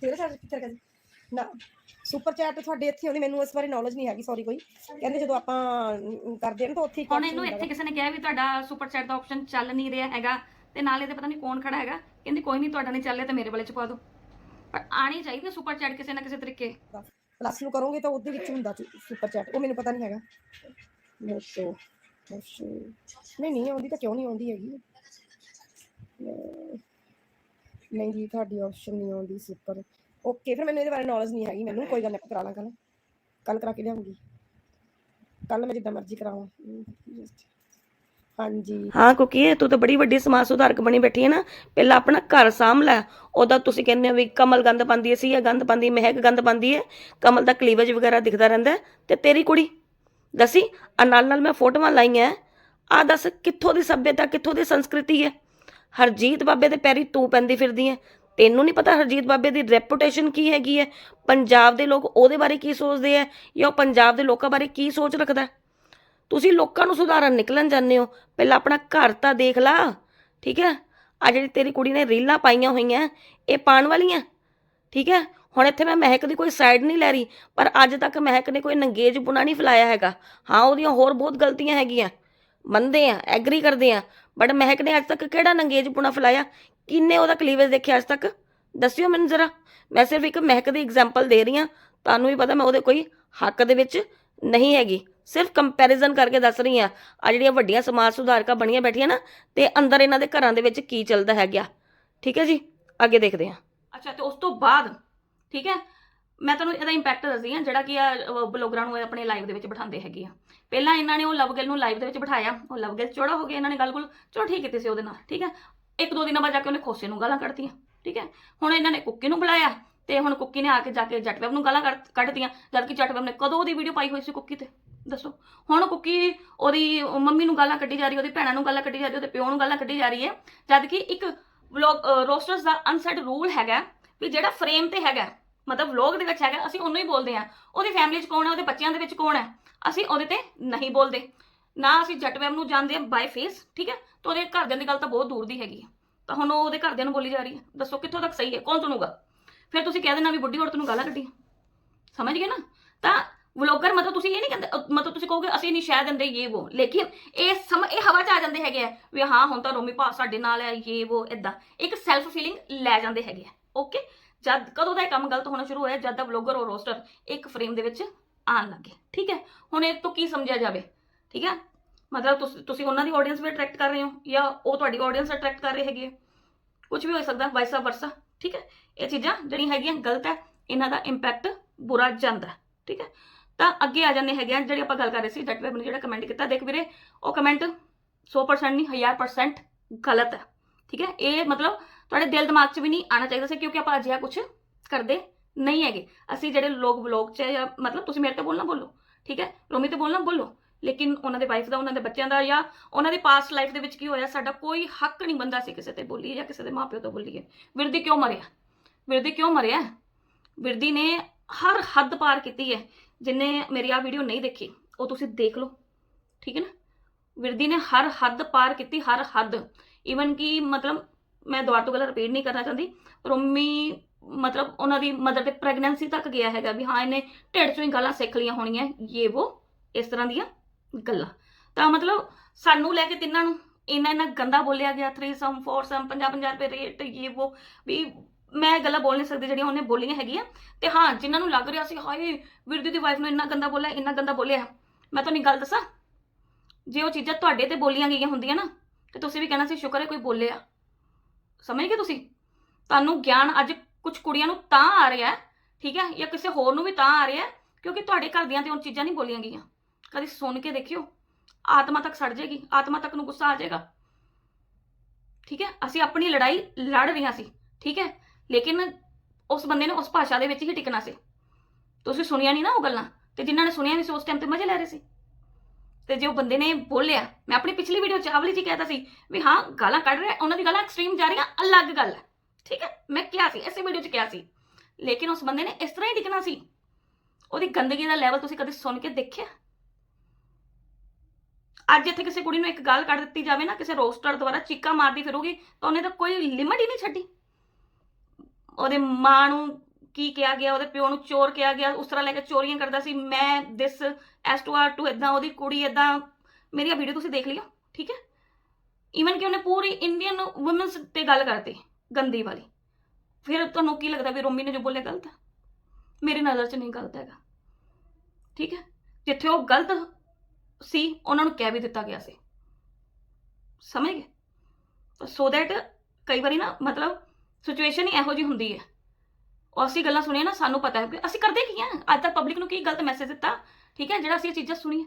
Speaker 7: ਤੇਰੇ ਚਾਰਜ ਕਿੱਥੇ ਜੀ ਨਾ ਸੁਪਰ ਚੈਟ ਤੁਹਾਡੇ ਇੱਥੇ ਆਉਣੀ ਮੈਨੂੰ ਇਸ ਬਾਰੇ ਨੌਲੇਜ ਨਹੀਂ ਹੈਗੀ ਸੌਰੀ ਕੋਈ। ਕਹਿੰਦੇ ਜਦੋਂ ਆਪਾਂ ਕਰਦੇ ਹਾਂ ਤਾਂ ਉੱਥੇ
Speaker 2: ਹੁਣ ਇਹਨੂੰ ਇੱਥੇ। ਕਿਸੇ ਨੇ ਕਿਹਾ ਵੀ ਤੁਹਾਡਾ ਸੁਪਰ ਚੈਟ ਦਾ ਆਪਸ਼ਨ ਚੱਲ ਨਹੀਂ ਰਿਹਾ ਹੈਗਾ ਤੇ ਨਾਲੇ ਤੇ ਪਤਾ ਨਹੀਂ ਕੌਣ ਖੜਾ ਹੈਗਾ। ਕਹਿੰਦੀ ਕੋਈ ਨਹੀਂ ਤੁਹਾਡਾ ਨਹੀਂ ਚੱਲ ਰਿਹਾ ਤੇ ਮੇਰੇ ਵਾਲੇ ਚ ਪਾ ਦਿਓ ਪਰ ਆਣੀ ਚਾਹੀਦੀ ਸੁਪਰ ਚੈਟ ਕਿਸੇ ਨਾ ਕਿਸੇ ਤਰੀਕੇ।
Speaker 7: ਪਲੱਸ ਨੂੰ ਕਰੋਗੇ ਤਾਂ ਉਹਦੇ ਵਿੱਚ ਹੁੰਦਾ ਸੁਪਰ ਚੈਟ ਉਹ ਮੈਨੂੰ ਪਤਾ ਨਹੀਂ ਹੈਗਾ। ਮੋਸ਼ੋ ਮੋਸ਼ੋ ਨਹੀਂ ਨਹੀਂ ਆਉਂਦੀ ਤਾਂ ਕਿਉਂ ਨਹੀਂ ਆਉਂਦੀ ਹੈਗੀ? ਨਹੀਂ ਜੀ ਤੁਹਾਡੀ ਆਪਸ਼ਨ ਨਹੀਂ ਆਉਂਦੀ ਸੁਪਰ ਓਕੇ ਫਿਰ ਮੈਨੂੰ ਇਹਦੇ ਬਾਰੇ ਨੌਲੇਜ ਨਹੀਂ ਹੈਗੀ ਮੈਨੂੰ, ਕੋਈ ਗੱਲ ਨਹੀਂ ਕਰਾ ਲਾਂ ਕੱਲ ਕੱਲ ਕਰਾ ਕੇ ਲਿਆਉਂਗੀ। ਕੱਲ ਮੈਂ ਜਿੱਦਾਂ ਮਰਜ਼ੀ ਕਰਾਵਾਂ। ਹਾਂਜੀ।
Speaker 8: ਹਾਂ, ਕਿਉਂਕਿ ਤੂੰ ਤਾਂ ਬੜੀ ਵੱਡੀ ਸਮਾਜ ਸੁਧਾਰਕ ਬਣੀ ਬੈਠੀ ਹੈ ਨਾ। ਪਹਿਲਾਂ ਆਪਣਾ ਘਰ ਸਾਂਭ ਲੈ। ਉਹਦਾ ਤੁਸੀਂ ਕਹਿੰਦੇ ਹੋ ਵੀ ਕਮਲ ਗੰਦ ਪਾਉਂਦੀ ਸੀ ਇਹ ਗੰਦ ਪਾਉਂਦੀ ਮਹਿਕ ਗੰਦ ਪਾਉਂਦੀ ਹੈ। ਕਮਲ ਦਾ ਕਲੀਵਜ ਵਗੈਰਾ ਦਿਖਦਾ ਰਹਿੰਦਾ ਤੇ ਤੇਰੀ ਕੁੜੀ, ਦੱਸੀ ਆ ਨਾਲ ਨਾਲ ਮੈਂ ਫੋਟੋਆਂ ਲਾਈਆਂ ਆ ਦੱਸ, ਕਿੱਥੋਂ ਦੀ ਸੱਭਿਅਤਾ, ਕਿੱਥੋਂ ਦੀ ਸੰਸਕ੍ਰਿਤੀ ਹੈ? ਹਰਜੀਤ ਬਾਬੇ ਦੇ ਪੈਰੀ ਤੂੰ ਪੈਂਦੀ ਫਿਰਦੀ ਹੈ। ਤੈਨੂੰ ਨਹੀਂ ਪਤਾ ਹਰਜੀਤ ਬਾਬੇ ਦੀ ਰੈਪੂਟੇਸ਼ਨ ਕੀ ਹੈਗੀ ਹੈ? ਪੰਜਾਬ ਦੇ ਲੋਕ ਉਹਦੇ ਬਾਰੇ ਕੀ ਸੋਚਦੇ ਹੈ ਜਾਂ ਉਹ ਪੰਜਾਬ ਦੇ ਲੋਕਾਂ ਬਾਰੇ ਕੀ ਸੋਚ ਰੱਖਦਾ? ਤੁਸੀਂ ਲੋਕਾਂ ਨੂੰ ਸੁਧਾਰਨ ਨਿਕਲਣ ਜਾਂਦੇ ਹੋ। ਪਹਿਲਾਂ ਆਪਣਾ ਘਰ ਤਾਂ ਦੇਖ ਲਾ, ਠੀਕ ਹੈ? ਆ ਜਿਹੜੀ ਤੇਰੀ ਕੁੜੀ ਨੇ ਰੀਲਾਂ ਪਾਈਆਂ ਹੋਈਆਂ, ਇਹ ਪਾਣ ਵਾਲੀਆਂ, ਠੀਕ ਹੈ? ਹੁਣ ਇੱਥੇ ਮੈਂ ਮਹਿਕ ਦੀ ਕੋਈ ਸਾਈਡ ਨਹੀਂ ਲੈ ਰਹੀ, ਪਰ ਅੱਜ ਤੱਕ ਮਹਿਕ ਨੇ ਕੋਈ ਨੰਗੇਜ ਬੁਣਾ ਨਹੀਂ ਫਲਾਇਆ ਹੈਗਾ। ਹਾਂ, ਉਹਦੀਆਂ ਹੋਰ ਬਹੁਤ ਗਲਤੀਆਂ ਹੈਗੀਆਂ। ਮੰਨਦੇ ਆ ਐਗਰੀ ਕਰਦੇ ਆ ਬਟ ਮਹਿਕ ਨੇ ਅੱਜ ਤੱਕ ਕਿਹੜਾ ਨੰਗੇਜ ਬੁਣਾ ਫਲਾਇਆ? ਕਿੰਨੇ ਉਹਦਾ ਕਲੀਵੇਜ ਦੇਖਿਆ ਅੱਜ ਤੱਕ? ਦੱਸਿਓ ਮੈਨੂੰ ਜ਼ਰਾ। ਮੈਂ ਸਿਰਫ ਇੱਕ ਮਹਿਕ ਦੀ ਐਗਜ਼ਾਮਪਲ ਦੇ ਰਹੀ ਹਾਂ। ਤੁਹਾਨੂੰ ਵੀ ਪਤਾ ਮੈਂ ਉਹਦੇ ਕੋਈ ਹੱਕ ਦੇ ਵਿੱਚ ਨਹੀਂ ਹੈਗੀ। ਸਿਰਫ ਕੰਪੈਰੀਜ਼ਨ ਕਰਕੇ ਦੱਸ ਰਹੀ ਹਾਂ। ਆ ਜਿਹੜੀਆਂ ਵੱਡੀਆਂ ਸਮਾਜ ਸੁਧਾਰਕਾਂ ਬਣੀਆਂ ਬੈਠੀਆਂ ਨਾ, ਤੇ ਅੰਦਰ ਇਹਨਾਂ ਦੇ ਘਰਾਂ ਦੇ ਵਿੱਚ ਕੀ ਚੱਲਦਾ ਹੈਗਾ। ਠੀਕ ਹੈ ਜੀ? ਅੱਗੇ ਦੇਖਦੇ ਹਾਂ।
Speaker 2: ਅੱਛਾ, ਤੇ ਉਸ ਤੋਂ ਬਾਅਦ, ਠੀਕ ਹੈ? ਮੈਂ ਤੁਹਾਨੂੰ ਇਹਦਾ ਇੰਪੈਕਟ ਦੱਸਦੀ ਹਾਂ, ਜਿਹੜਾ ਕਿ ਆ ਬਲੌਗਰਾਂ ਨੂੰ ਇਹ ਆਪਣੇ ਲਾਈਵ ਦੇ ਵਿੱਚ ਬਿਠਾਉਂਦੇ ਹੈਗੇ ਆ। ਪਹਿਲਾਂ ਇਹਨਾਂ ਨੇ ਉਹ ਲਵਗਿਲ ਨੂੰ ਲਾਈਵ ਦੇ ਵਿੱਚ ਬਿਠਾਇਆ। ਉਹ ਲਵਗਿਲ ਚੋੜਾ ਹੋ ਗਿਆ ਇਹਨਾਂ ਨੇ ਗੱਲ ਗੁੱਲ ਚਲੋ ਠੀਕ ਕੀਤੀ ਸੀ ਉਹਦੇ ਨਾਲ, ਠੀਕ ਹੈ? ਇੱਕ ਦੋ ਦਿਨਾਂ ਬਾਅਦ ਜਾ ਕੇ ਉਹਨੇ ਖੋਸੇ ਨੂੰ ਗਾਲਾਂ ਕੱਢਤੀਆਂ, ਠੀਕ ਹੈ? ਹੁਣ ਇਹਨਾਂ ਨੇ ਕੁੱਕੀ ਨੂੰ ਬੁਲਾਇਆ ਤੇ ਹੁਣ ਕੁੱਕੀ ਨੇ ਆ ਕੇ ਜਾ ਕੇ ਜੱਟਵੈਬ ਨੂੰ ਗਾਲਾਂ ਕੱਢਤੀਆਂ ਜਦ ਕਿ ਜੱਟਵੈਬ ਨੇ ਕਦੋਂ ਉਹਦੀ ਵੀਡੀਓ ਪਾਈ ਹੋਈ ਸੀ ਕੁੱਕੀ ਤੇ? ਦੱਸੋ। ਹੁਣ ਕੁੱਕੀ ਉਹਦੀ ਮੰਮੀ ਨੂੰ ਗਾਲਾਂ ਕੱਢੀ ਜਾ ਰਹੀ ਉਹਦੀ ਭੈਣਾਂ ਨੂੰ ਗਾਲਾਂ ਕੱਢੀ ਜਾ ਰਹੀ ਉਹਦੇ ਪਿਓ ਨੂੰ ਗਾਲਾਂ ਕੱਢੀ ਜਾ ਰਹੀ ਹੈ ਜਦ ਕਿ ਇੱਕ ਵਲੌਗ ਰੋਸਟਰਸ ਦਾ ਅਨਸੈਟ ਰੂਲ ਹੈਗਾ ਵੀ ਜਿਹੜਾ ਫਰੇਮ ਤੇ ਹੈਗਾ, ਮਤਲਬ ਵਲੌਗ ਦੇ ਵਿੱਚ ਹੈਗਾ, ਅਸੀਂ ਉਹਨੂੰ ਹੀ ਬੋਲਦੇ ਆ ਉਹਦੀ ਫੈਮਿਲੀ 'ਚ ਕੌਣ ਹੈ? ਉਹਦੇ ਬੱਚਿਆਂ ਦੇ ਵਿੱਚ ਕੌਣ ਹੈ? ਅਸੀਂ ਉਹਦੇ ਤੇ ਨਹੀਂ ਬੋਲਦੇ। ਨਾ ਅਸੀਂ ਜੱਟ ਵੈਬ ਨੂੰ ਜਾਣਦੇ ਆ ਬਾਈ ਫੇਸ ਠੀਕ ਹੈ? ਤਾਂ ਉਹਦੇ ਘਰਦਿਆਂ ਦੀ ਗੱਲ ਤਾਂ ਬਹੁਤ ਦੂਰ ਦੀ ਹੈਗੀ ਹੈ ਤਾਂ ਹੁਣ ਉਹ ਉਹਦੇ ਘਰਦਿਆਂ ਨੂੰ ਬੋਲੀ ਜਾ ਰਹੀ ਹੈ ਦੱਸੋ ਕਿੱਥੋਂ ਤੱਕ ਸਹੀ ਹੈ? ਕੌਣ ਸੁਣੂਗਾ? ਫਿਰ ਤੁਸੀਂ ਕਹਿ ਦੇਣਾ ਵੀ ਬੁੱਢੀ ਔਰਤ ਨੂੰ ਗਾਲਾਂ ਕੱਢੀਆਂ। ਸਮਝ ਗਏ ਨਾ? ਤਾਂ ਵਲੋਗਰ ਮਤਲਬ ਤੁਸੀਂ ਇਹ ਨਹੀਂ ਕਹਿੰਦੇ ਮਤਲਬ ਤੁਸੀਂ ਕਹੋਗੇ, ਅਸੀਂ ਨਹੀਂ ਸ਼ਾਇਦ ਦਿੰਦੇ, ਇਹ ਉਹ ਲੇਕਿਨ ਇਹ ਸਮ, ਇਹ ਹਵਾ 'ਚ ਆ ਜਾਂਦੇ ਹੈਗੇ ਆ ਵੀ ਹਾਂ, ਹੁਣ ਤਾਂ ਰੋਮੀ ਭਾ ਸਾਡੇ ਨਾਲ ਹੈ ਇਹ ਉਹ ਇਦਾਂ ਇੱਕ ਸੈਲਫ ਫੀਲਿੰਗ ਲੈ ਜਾਂਦੇ ਹੈਗੇ ਆ। ਓਕੇ ਜਦ ਕਦੋਂ ਦਾ ਇਹ ਕੰਮ ਗਲਤ ਹੋਣਾ ਸ਼ੁਰੂ ਹੋਇਆ, ਜਦ ਦਾ ਵਲੋਗਰ ਔਰ ਰੋਸਟਰ ਇੱਕ ਫਰੇਮ ਦੇ ਵਿੱਚ ਆਣ ਲੱਗੇ। ਠੀਕ ਹੈ? ਹੁਣ ਇਹ ਤੋਂ ਕੀ ਸਮਝਿਆ ਜਾਵੇ? ठीक है? मतलब तुम उन्होंने ऑडियंस भी अट्रैक्ट कर रहे हो, या वो थोड़ी ऑडियंस अट्रैक्ट कर रहे हैं कुछ भी हो सकता वाइसा वर्सा ठीक है? ये चीज़ा जी है गलत है इन्हों का इंपैक्ट बुरा जाता ठीक है? तो अगे आ जाने हैं जी आप गल कर रहे थे डॉक्टर ने जो कमेंट किया देख भी वह कमेंट सौ परसेंट नहीं हज़ार परसेंट गलत है ठीक है? ये मतलब थोड़े दिल दिमाग च भी नहीं आना चाहिए से, क्योंकि आप अजिहा कुछ करते नहीं है असी जो लोग बलॉग च मतलब तुम मेरे तो बोलना बोलो, ठीक है? रोमी तो बोलना बोलो ਲੇਕਿਨ ਉਹਨਾਂ ਦੇ ਵਾਈਫ ਦਾ, ਉਹਨਾਂ ਦੇ ਬੱਚਿਆਂ ਦਾ ਜਾਂ ਉਹਨਾਂ ਦੀ ਪਾਸਟ ਲਾਈਫ ਦੇ ਵਿੱਚ ਕੀ ਹੋਇਆ, ਸਾਡਾ ਕੋਈ ਹੱਕ ਨਹੀਂ ਬੰਦਾ ਸੀ ਕਿਸੇ ਤੇ ਬੋਲੀਏ ਜਾਂ ਕਿਸੇ ਦੇ ਮਾਪਿਓ ਤੋਂ ਬੋਲੀਏ। ਵਿਰਦੀ ਕਿਉਂ ਮਰਿਆ? ਵਿਰਦੀ ਕਿਉਂ ਮਰਿਆ? ਵਿਰਦੀ ਨੇ ਹਰ ਹੱਦ ਪਾਰ ਕੀਤੀ ਹੈ। ਜਿਨੇ ਮੇਰੀ ਆ ਵੀਡੀਓ ਨਹੀਂ ਦੇਖੀ, ਉਹ ਤੁਸੀਂ ਦੇਖ ਲਓ। ਠੀਕ ਹੈ ਨਾ? ਵਿਰਦੀ ਨੇ ਹਰ ਹੱਦ ਪਾਰ ਕੀਤੀ, ਹਰ ਹੱਦ। ਈਵਨ ਕਿ ਮਤਲਬ ਮੈਂ ਦੁਬਾਰਾ ਤੋਂ ਗੱਲ ਰਿਪੀਟ ਨਹੀਂ ਕਰਨਾ ਚਾਹੁੰਦੀ ਰੋਮੀ ਮਤਲਬ ਉਹਨਾਂ ਦੀ ਮਦਰ ਤੇ ਪ੍ਰੈਗਨੈਂਸੀ ਤੱਕ ਗਿਆ ਹੈਗਾ ਵੀ ਹਾਂ, ਇਹਨੇ ਢਿੱਡ ਚੋਂ ਹੀ ਗੱਲਾਂ ਸਿੱਖ ਲੀਆਂ ਹੋਣੀਆਂ, ਇਹ, ਉਹ, ਇਸ ਤਰ੍ਹਾਂ ਦੀਆਂ। ਗੱਲਾਂ। ਤਾਂ ਮਤਲਬ ਸਾਨੂੰ ਲੈ ਕੇ ਤਿੰਨਾਂ ਨੂੰ ਇੰਨਾ ਇੰਨਾ ਗੰਦਾ ਬੋਲਿਆ ਗਿਆ 3 ਸਮ 4 ਸਮ 50 50 ਰੁਪਏ ਰੇਟ ਇਹ ਉਹ ਵੀ ਮੈਂ ਗੱਲਾਂ ਬੋਲ ਨਹੀਂ ਸਕਦੀ ਜਿਹੜੀਆਂ ਉਹਨੇ ਬੋਲੀਆਂ ਹੈਗੀਆਂ। ਤੇ ਹਾਂ, ਜਿਨ੍ਹਾਂ ਨੂੰ ਲੱਗ ਰਿਹਾ ਸੀ, ਹਾਏ ਵਿਰਦੀ ਦੀ ਵਾਈਫ ਨੂੰ ਇੰਨਾ ਗੰਦਾ ਬੋਲਿਆ, ਇੰਨਾ ਗੰਦਾ ਬੋਲਿਆ। ਮੈਂ ਤੁਹਾਨੂੰ ਗੱਲ ਦੱਸਾਂ, ਜੇ ਉਹ ਚੀਜ਼ਾਂ ਤੁਹਾਡੇ ਤੇ ਬੋਲੀਆਂ ਗਈਆਂ ਹੁੰਦੀਆਂ ਨਾ, ਤੇ ਤੁਸੀਂ ਵੀ ਕਹਿਣਾ ਸੀ, ਸ਼ੁਕਰ ਹੈ ਕੋਈ ਬੋਲਿਆ। ਸਮਝ ਗਏ ਤੁਸੀਂ? ਤੁਹਾਨੂੰ ਗਿਆਨ ਅੱਜ ਕੁਝ ਕੁੜੀਆਂ ਨੂੰ ਤਾਂ ਆ ਰਿਹਾ, ਠੀਕ ਹੈ, ਜਾਂ ਕਿਸੇ ਹੋਰ ਨੂੰ ਵੀ ਤਾਂ ਆ ਰਿਹਾ, ਕਿਉਂਕਿ ਤੁਹਾਡੇ ਘਰ ਦੀਆਂ ਤੇ ਉਹ ਚੀਜ਼ਾਂ ਨਹੀਂ ਬੋਲੀਆਂ ਗਈਆਂ। ਕਦੀ ਸੁਣ ਕੇ ਦੇਖਿਓ। ਆਤਮਾ ਤੱਕ ਸੜ ਜਾਏਗੀ, ਆਤਮਾ ਤੱਕ ਨੂੰ ਗੁੱਸਾ ਆ ਜਾਏਗਾ। ਠੀਕ ਹੈ? ਅਸੀਂ ਆਪਣੀ ਲੜਾਈ ਲੜ ਰਹੀਆਂ ਸੀ, ਠੀਕ ਹੈ? ਲੇਕਿਨ ਉਸ ਬੰਦੇ ਨੇ ਉਸ ਭਾਸ਼ਾ ਦੇ ਵਿੱਚ ਹੀ ਟਿਕਣਾ ਸੀ। ਤੁਸੀਂ ਸੁਣਿਆ ਨਹੀਂ ਨਾ ਉਹ ਗੱਲਾਂ, ਤੇ ਜਿਨ੍ਹਾਂ ਨੇ ਸੁਣਿਆ ਨਹੀਂ ਸੀ, ਉਸ ਟਾਈਮ ਤੇ ਮਜ਼ੇ ਲੈ ਰਹੇ ਸੀ। ਤੇ ਜੇ ਉਹ ਬੰਦੇ ਨੇ ਬੋਲਿਆ, ਮੈਂ ਆਪਣੀ ਪਿਛਲੀ ਵੀਡੀਓ 'ਚ ਆਵਲੀ ਜੀ ਕਹਿਤਾ ਸੀ ਵੀ ਹਾਂ, ਗਾਲਾਂ ਕੱਢ ਰਿਹਾ, ਉਹਨਾਂ ਦੀ ਗਾਲਾਂ ਐਕਸਟ੍ਰੀਮ ਜਾ ਰਹੀਆਂ, ਅਲੱਗ ਗੱਲ ਹੈ। ਠੀਕ ਹੈ? ਮੈਂ ਕਿਹਾ ਸੀ ਐਸੇ ਵੀਡੀਓ 'ਚ ਕਿਹਾ ਸੀ। ਲੇਕਿਨ ਉਸ ਬੰਦੇ ਨੇ ਇਸ ਤਰ੍ਹਾਂ ਹੀ ਟਿਕਣਾ ਸੀ। ਉਹਦੀ ਗੰਦਗੀ ਦਾ ਲੈਵਲ ਤੁਸੀਂ ਕਦੇ ਸੁਣ ਕੇ ਦੇਖਿਆ? ਅੱਜ ਇੱਥੇ ਕਿਸੇ ਕੁੜੀ ਨੂੰ ਇੱਕ ਗੱਲ ਕੱਢ ਦਿੱਤੀ ਜਾਵੇ ਨਾ, ਕਿਸੇ ਰੋਸਟਰ ਦੁਆਰਾ ਚੀਕਾ ਮਾਰਦੀ ਫਿਰੂਗੀ, ਤਾਂ ਉਹਨੇ ਤਾਂ ਕੋਈ ਲਿਮਟ ਹੀ ਨਹੀਂ ਛੱਡੀ। ਉਹਦੇ ਮਾਂ ਨੂੰ ਕੀ ਕਿਹਾ ਗਿਆ, ਉਹਦੇ ਪਿਓ ਨੂੰ ਚੋਰ ਕਿਹਾ ਗਿਆ, ਉਸ ਤਰ੍ਹਾਂ ਲੈ ਕੇ ਚੋਰੀਆਂ ਕਰਦਾ ਸੀ। ਮੈਂ this S two R two ਇਦਾਂ ਉਹਦੀ ਕੁੜੀ ਇਦਾਂ ਮੇਰੀ ਵੀਡੀਓ ਤੁਸੀਂ ਦੇਖ ਲਿਓ ਠੀਕ ਹੈ? ਈਵਨ ਕਿ ਉਹਨੇ ਪੂਰੀ ਇੰਡੀਅਨ ਔਮਨਸ ਤੇ ਗੱਲ ਕਰਤੀ, ਗੰਦੀ ਵਾਲੀ। ਫਿਰ ਤੁਹਾਨੂੰ ਕੀ ਲੱਗਦਾ ਵੀ ਰੋਮੀ ਨੇ ਜੋ ਬੋਲਿਆ ਗਲਤ ਹੈ? ਮੇਰੀ ਨਜ਼ਰ 'ਚ ਨਹੀਂ ਗਲਤ ਹੈਗਾ, ਠੀਕ ਹੈ? ਜਿੱਥੇ ਉਹ ਗਲਤ ਸੀ, ਉਹਨਾਂ ਨੂੰ ਕਹਿ ਵੀ ਦਿੱਤਾ ਗਿਆ ਸੀ। ਸਮਝ ਗਏ? ਸੋ ਦੈਟ ਕਈ ਵਾਰੀ ਨਾ ਮਤਲਬ ਸਿਚੁਏਸ਼ਨ ਹੀ ਇਹੋ ਜੀ ਹੁੰਦੀ ਹੈ। ਉਹ ਅਸੀਂ ਗੱਲਾਂ ਸੁਣੀਆਂ ਨਾ, ਸਾਨੂੰ ਪਤਾ ਹੈ ਕਿ ਅਸੀਂ ਕਰਦੇ ਕੀ ਆ ਅੱਜ ਤੱਕ ਪਬਲਿਕ ਨੂੰ ਕੀ ਗਲਤ ਮੈਸੇਜ ਦਿੱਤਾ? ਠੀਕ ਹੈ, ਜਿਹੜਾ ਅਸੀਂ ਇਹ ਚੀਜ਼ਾਂ ਸੁਣੀਆਂ।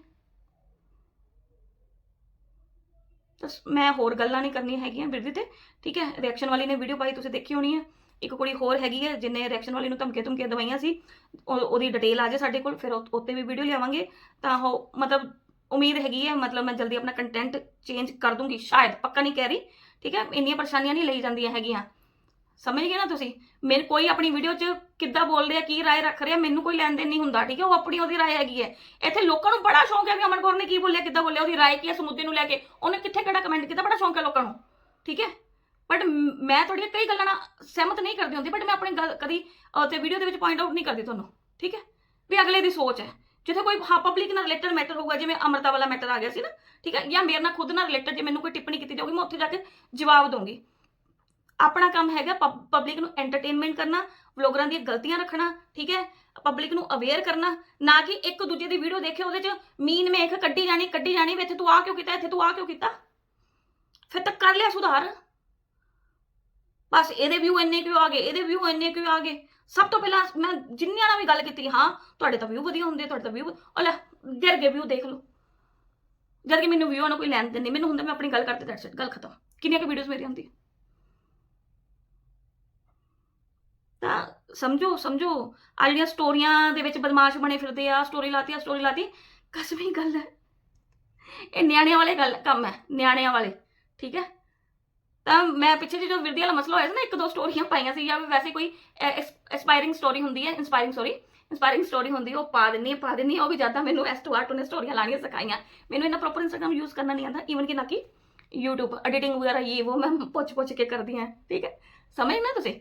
Speaker 2: ਤਾਂ ਮੈਂ ਹੋਰ ਗੱਲਾਂ ਨਹੀਂ ਕਰਨੀਆਂ ਹੈਗੀਆਂ ਬਿਰਦੀ ਤੇ। ਠੀਕ ਹੈ ਰਿਐਕਸ਼ਨ ਵਾਲੀ ਨੇ ਵੀਡੀਓ ਪਾਈ, ਤੁਸੀਂ ਦੇਖੀ ਹੋਣੀ ਹੈ। ਇੱਕ ਕੁੜੀ ਹੋਰ ਹੈਗੀ ਹੈ, ਜਿਨੇ ਰਿਐਕਸ਼ਨ ਵਾਲੀ ਨੂੰ ਧਮਕੇ ਧਮਕੇ ਦਵਾਈਆਂ ਸੀ। ਉਹ- ਉਹਦੀ ਡਿਟੇਲ ਆ ਜੇ ਸਾਡੇ ਕੋਲ, ਫਿਰ ਉਹ- ਉੱਤੇ ਵੀ ਵੀਡੀਓ ਲਿਆਵਾਂਗੇ। ਤਾਂ ਉਹ ਮਤਲਬ ਉਮੀਦ ਹੈਗੀ ਹੈ ਮਤਲਬ ਮੈਂ ਜਲਦੀ ਆਪਣਾ ਕੰਟੈਂਟ ਚੇਂਜ ਕਰ ਦੂੰਗੀ, ਸ਼ਾਇਦ, ਪੱਕਾ ਨਹੀਂ ਕਹਿ ਰਹੀ, ਠੀਕ ਹੈ? ਇੰਨੀਆਂ ਪਰੇਸ਼ਾਨੀਆਂ ਨਹੀਂ ਲਈ ਜਾਂਦੀਆਂ ਹੈਗੀਆਂ। ਸਮਝ ਗਏ ਨਾ ਤੁਸੀਂ? ਮੇਰੇ ਕੋਈ ਆਪਣੀ ਵੀਡੀਓ 'ਚ ਕਿੱਦਾਂ ਬੋਲ ਰਿਹਾ ਕੀ ਰਾਏ ਰੱਖ ਰਿਹਾ, ਮੈਨੂੰ ਕੋਈ ਲੈਣ ਦੇਣ ਨਹੀਂ ਹੁੰਦਾ, ਠੀਕ ਹੈ? ਉਹ ਆਪਣੀ ਉਹਦੀ ਰਾਏ ਹੈਗੀ ਹੈ। ਇੱਥੇ ਲੋਕਾਂ ਨੂੰ ਬੜਾ ਸ਼ੌਂਕ ਹੈ ਕਿ ਅਮਨ ਕੌਰ ਨੇ ਕੀ ਬੋਲਿਆ, ਕਿੱਦਾਂ ਬੋਲਿਆ, ਉਹਦੀ ਰਾਏ ਕੀ ਹੈ ਇਸ ਮੁੱਦੇ ਨੂੰ ਲੈ ਕੇ? ਉਹਨੇ ਕਿੱਥੇ ਕਿਹੜਾ ਕਮੈਂਟ ਕੀਤਾ? ਬੜਾ ਸ਼ੌਂਕ ਹੈ ਲੋਕਾਂ ਨੂੰ, ਠੀਕ ਹੈ? ਬਟ ਮੈਂ ਤੁਹਾਡੀਆਂ ਕਈ ਗੱਲਾਂ ਨਾਲ ਸਹਿਮਤ ਨਹੀਂ ਕਰਦੀ ਹੁੰਦੀ ਬਟ ਮੈਂ ਆਪਣੀ ਗੱਲ ਕਦੀ ਤੇ ਵੀਡੀਓ ਦੇ ਵਿੱਚ ਪੁਆਇੰਟ ਆਊਟ ਨਹੀਂ ਕਰਦੀ ਤੁਹਾਨੂੰ, ਠੀਕ ਹੈ? ਵੀ ਅਗਲੇ ਦੀ ਸੋਚ ਹੈ। ਜਿੱਥੇ ਕੋਈ ਹਾਂ ਪਬਲਿਕ ਨਾਲ ਰਿਲੇਟਡ ਮੈਟਰ ਹੋਊਗਾ, ਜਿਵੇਂ ਅਮਰਤਾ ਵਾਲਾ ਮੈਟਰ ਆ ਗਿਆ ਸੀ ਨਾ, ਠੀਕ ਹੈ? ਜਾਂ ਮੇਰੇ ਨਾਲ ਖੁਦ ਨਾਲ ਰਿਲੇਟਡ ਜੇ ਮੈਨੂੰ ਕੋਈ ਟਿੱਪਣੀ ਕੀਤੀ ਜਾਊਗੀ, ਮੈਂ ਉੱਥੇ ਜਾ ਕੇ ਜਵਾਬ ਦਊਂਗੀ। ਆਪਣਾ ਕੰਮ ਹੈਗਾ ਪਬਲਿਕ ਨੂੰ ਐਂਟਰਟੇਨਮੈਂਟ ਕਰਨਾ ਵਲੋਗਰਾਂ ਦੀਆਂ ਗਲਤੀਆਂ ਰੱਖਣਾ, ਠੀਕ ਹੈ? ਪਬਲਿਕ ਨੂੰ ਅਵੇਅਰ ਕਰਨਾ, ਨਾ ਕਿ ਇੱਕ ਦੂਜੇ ਦੀ ਵੀਡੀਓ ਦੇਖੇ, ਉਹਦੇ ਚ ਮੀਨ ਮੇਖ ਕੱਢੀ ਜਾਣੀ ਕੱਢੀ ਜਾਣੀ ਵੀ ਇੱਥੇ ਤੂੰ ਆ ਕਿਉਂ ਕੀਤਾ, ਇੱਥੇ ਤੂੰ ਆ ਕਿਉਂ ਕੀਤਾ? ਫਿਰ ਤਾਂ ਕਰ ਲਿਆ ਸੁਧਾਰ। ਬਸ ਇਹਦੇ ਵਿਊ ਇੰਨੇ ਕਿਉਂ ਆ ਗਏ, ਇਹਦੇ ਵਿਊ ਇੰਨੇ ਕਿਉਂ ਆ ਗਏ? ਸਭ ਤੋਂ ਪਹਿਲਾਂ ਮੈਂ ਜਿੰਨਿਆਂ ਨਾਲ ਵੀ ਗੱਲ ਕੀਤੀ, ਹਾਂ, ਤੁਹਾਡੇ ਤਾਂ ਵਿਊ ਵਧੀਆ ਹੁੰਦੇ, ਤੁਹਾਡੇ ਤਾਂ ਵਿਊ ਉਹ ਲੈ, ਗਿਰ ਗਏ ਵਿਊ ਦੇਖ ਲਓ। ਜਦ ਕਿ ਮੈਨੂੰ ਵਿਊ ਨਾਲ ਕੋਈ ਲੈਣ ਦੇਣ ਨਹੀਂ ਮੈਨੂੰ ਹੁੰਦਾ ਮੈਂ ਆਪਣੀ ਗੱਲ ਕਰਦੇ ਦੈਟਸ ਇਟ ਗੱਲ ਖਤਮ। ਕਿੰਨੀਆਂ ਕਿ ਵੀਡੀਓਜ਼ ਮੇਰੀ ਹੁੰਦੀ ਤਾਂ ਸਮਝੋ ਸਮਝੋ ਆ ਜਿਹੜੀਆਂ ਸਟੋਰੀਆਂ ਦੇ ਵਿੱਚ ਬਦਮਾਸ਼ ਬਣੇ ਫਿਰਦੇ ਆ ਸਟੋਰੀ ਲਾਤੀ ਆ ਸਟੋਰੀ ਲਾਤੀ, ਕਸਮੀ ਗੱਲ ਹੈ। ਇਹ ਨਿਆਣਿਆਂ ਵਾਲੇ ਗੱਲ, ਕੰਮ ਹੈ, ਨਿਆਣਿਆਂ ਵਾਲੇ, ਠੀਕ ਹੈ? ਤਾਂ ਮੈਂ ਪਿੱਛੇ ਜਿਹੇ ਜੋ ਵਿਰਦੀ ਵਾਲਾ ਮਸਲਾ ਹੋਇਆ ਸੀ ਨਾ, ਇੱਕ ਦੋ ਸਟੋਰੀਆਂ ਪਾਈਆਂ ਸੀ, ਜਾਂ ਵੈਸੇ ਕੋਈ ਐਸਪਾਇਰਿੰਗ ਸਟੋਰੀ ਹੁੰਦੀ ਹੈ ਇਨਸਪਾਇਰਿੰਗ ਸਟੋਰੀ ਇਨਸਪਾਇਰਿੰਗ ਸਟੋਰੀ ਹੁੰਦੀ ਉਹ ਪਾ ਦਿੰਨੀ ਹੈ, ਪਾ ਦਿੰਨੀ ਹੈ, ਉਹ ਵੀ ਜ਼ਿਆਦਾ ਮੈਨੂੰ ਐਸ ਟੂ ਆਰ ਨੇ ਸਟੋਰੀਆਂ ਲਾਣੀਆਂ ਸਿਖਾਈਆਂ। ਮੈਨੂੰ ਇਹਨਾਂ ਪ੍ਰੋਪਰ ਇੰਸਟਾਗ੍ਰam ਯੂਜ਼ ਕਰਨਾ ਨਹੀਂ ਆਉਂਦਾ ਈਵਨ ਕਿ ਨਾ ਕਿ YouTube ਐਡੀਟਿੰਗ ਵਗੈਰਾ, ਇਹ ਉਹ ਮੈਂ ਪੁੱਛ ਪੁੱਛ ਕੇ ਕਰਦੀ ਹਾਂ, ਠੀਕ ਹੈ? ਸਮਝ ਨਾ ਤੁਸੀਂ?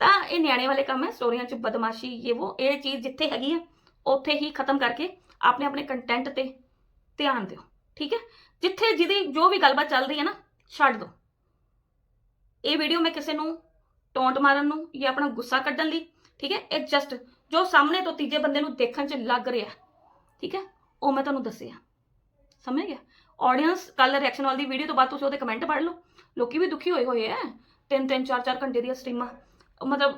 Speaker 2: ਤਾਂ ਇਹ ਨਿਆਣੇ ਵਾਲੇ ਕੰਮ ਹੈ ਸਟੋਰੀਆਂ 'ਚ ਬਦਮਾਸ਼ੀ, ਇਹ ਉਹ ਇਹ ਚੀਜ਼ ਜਿੱਥੇ ਹੈਗੀ ਆ, ਉੱਥੇ ਹੀ ਖਤਮ ਕਰਕੇ ਆਪਣੇ ਆਪਣੇ ਕੰਟੈਂਟ ਤੇ ਧਿਆਨ ਦਿਓ, ਠੀਕ ਹੈ? ਜਿੱਥੇ ਜਿਹਦੀ ਜੋ ਵੀ ਗੱਲਬਾਤ ਚੱਲ ਰਹੀ ਹੈ ਨਾ, ਛੱਡ ਦਿਓ। ਇਹ ਵੀਡੀਓ ਮੈਂ ਕਿਸੇ ਨੂੰ ਟੌਂਟ ਮਾਰਨ ਨੂੰ ਜਾਂ ਆਪਣਾ ਗੁੱਸਾ ਕੱਢਣ ਲਈ, ਠੀਕ ਹੈ, ਇਹ ਜਸਟ ਜੋ ਸਾਹਮਣੇ ਤੋਂ ਤੀਜੇ ਬੰਦੇ ਨੂੰ ਦੇਖਣ 'ਚ ਲੱਗ ਰਿਹਾ, ਠੀਕ ਹੈ, ਉਹ ਮੈਂ ਤੁਹਾਨੂੰ ਦੱਸਿਆ। ਸਮਝ ਗਿਆ? ਆਡੀਅנס ਕੱਲ ਰਿਐਕਸ਼ਨ ਵਾਲੀ ਵੀਡੀਓ ਤੋਂ ਬਾਅਦ ਤੁਸੀਂ ਉਹਦੇ ਕਮੈਂਟ ਪੜ੍ਹ ਲਓ। ਲੋਕੀ ਵੀ ਦੁਖੀ ਹੋਏ ਹੋਏ ਐ ਤਿੰਨ ਤਿੰਨ, ਚਾਰ ਚਾਰ ਘੰਟੇ ਦੀਆਂ ਸਟ੍ਰੀਮਾਂ ਮਤਲਬ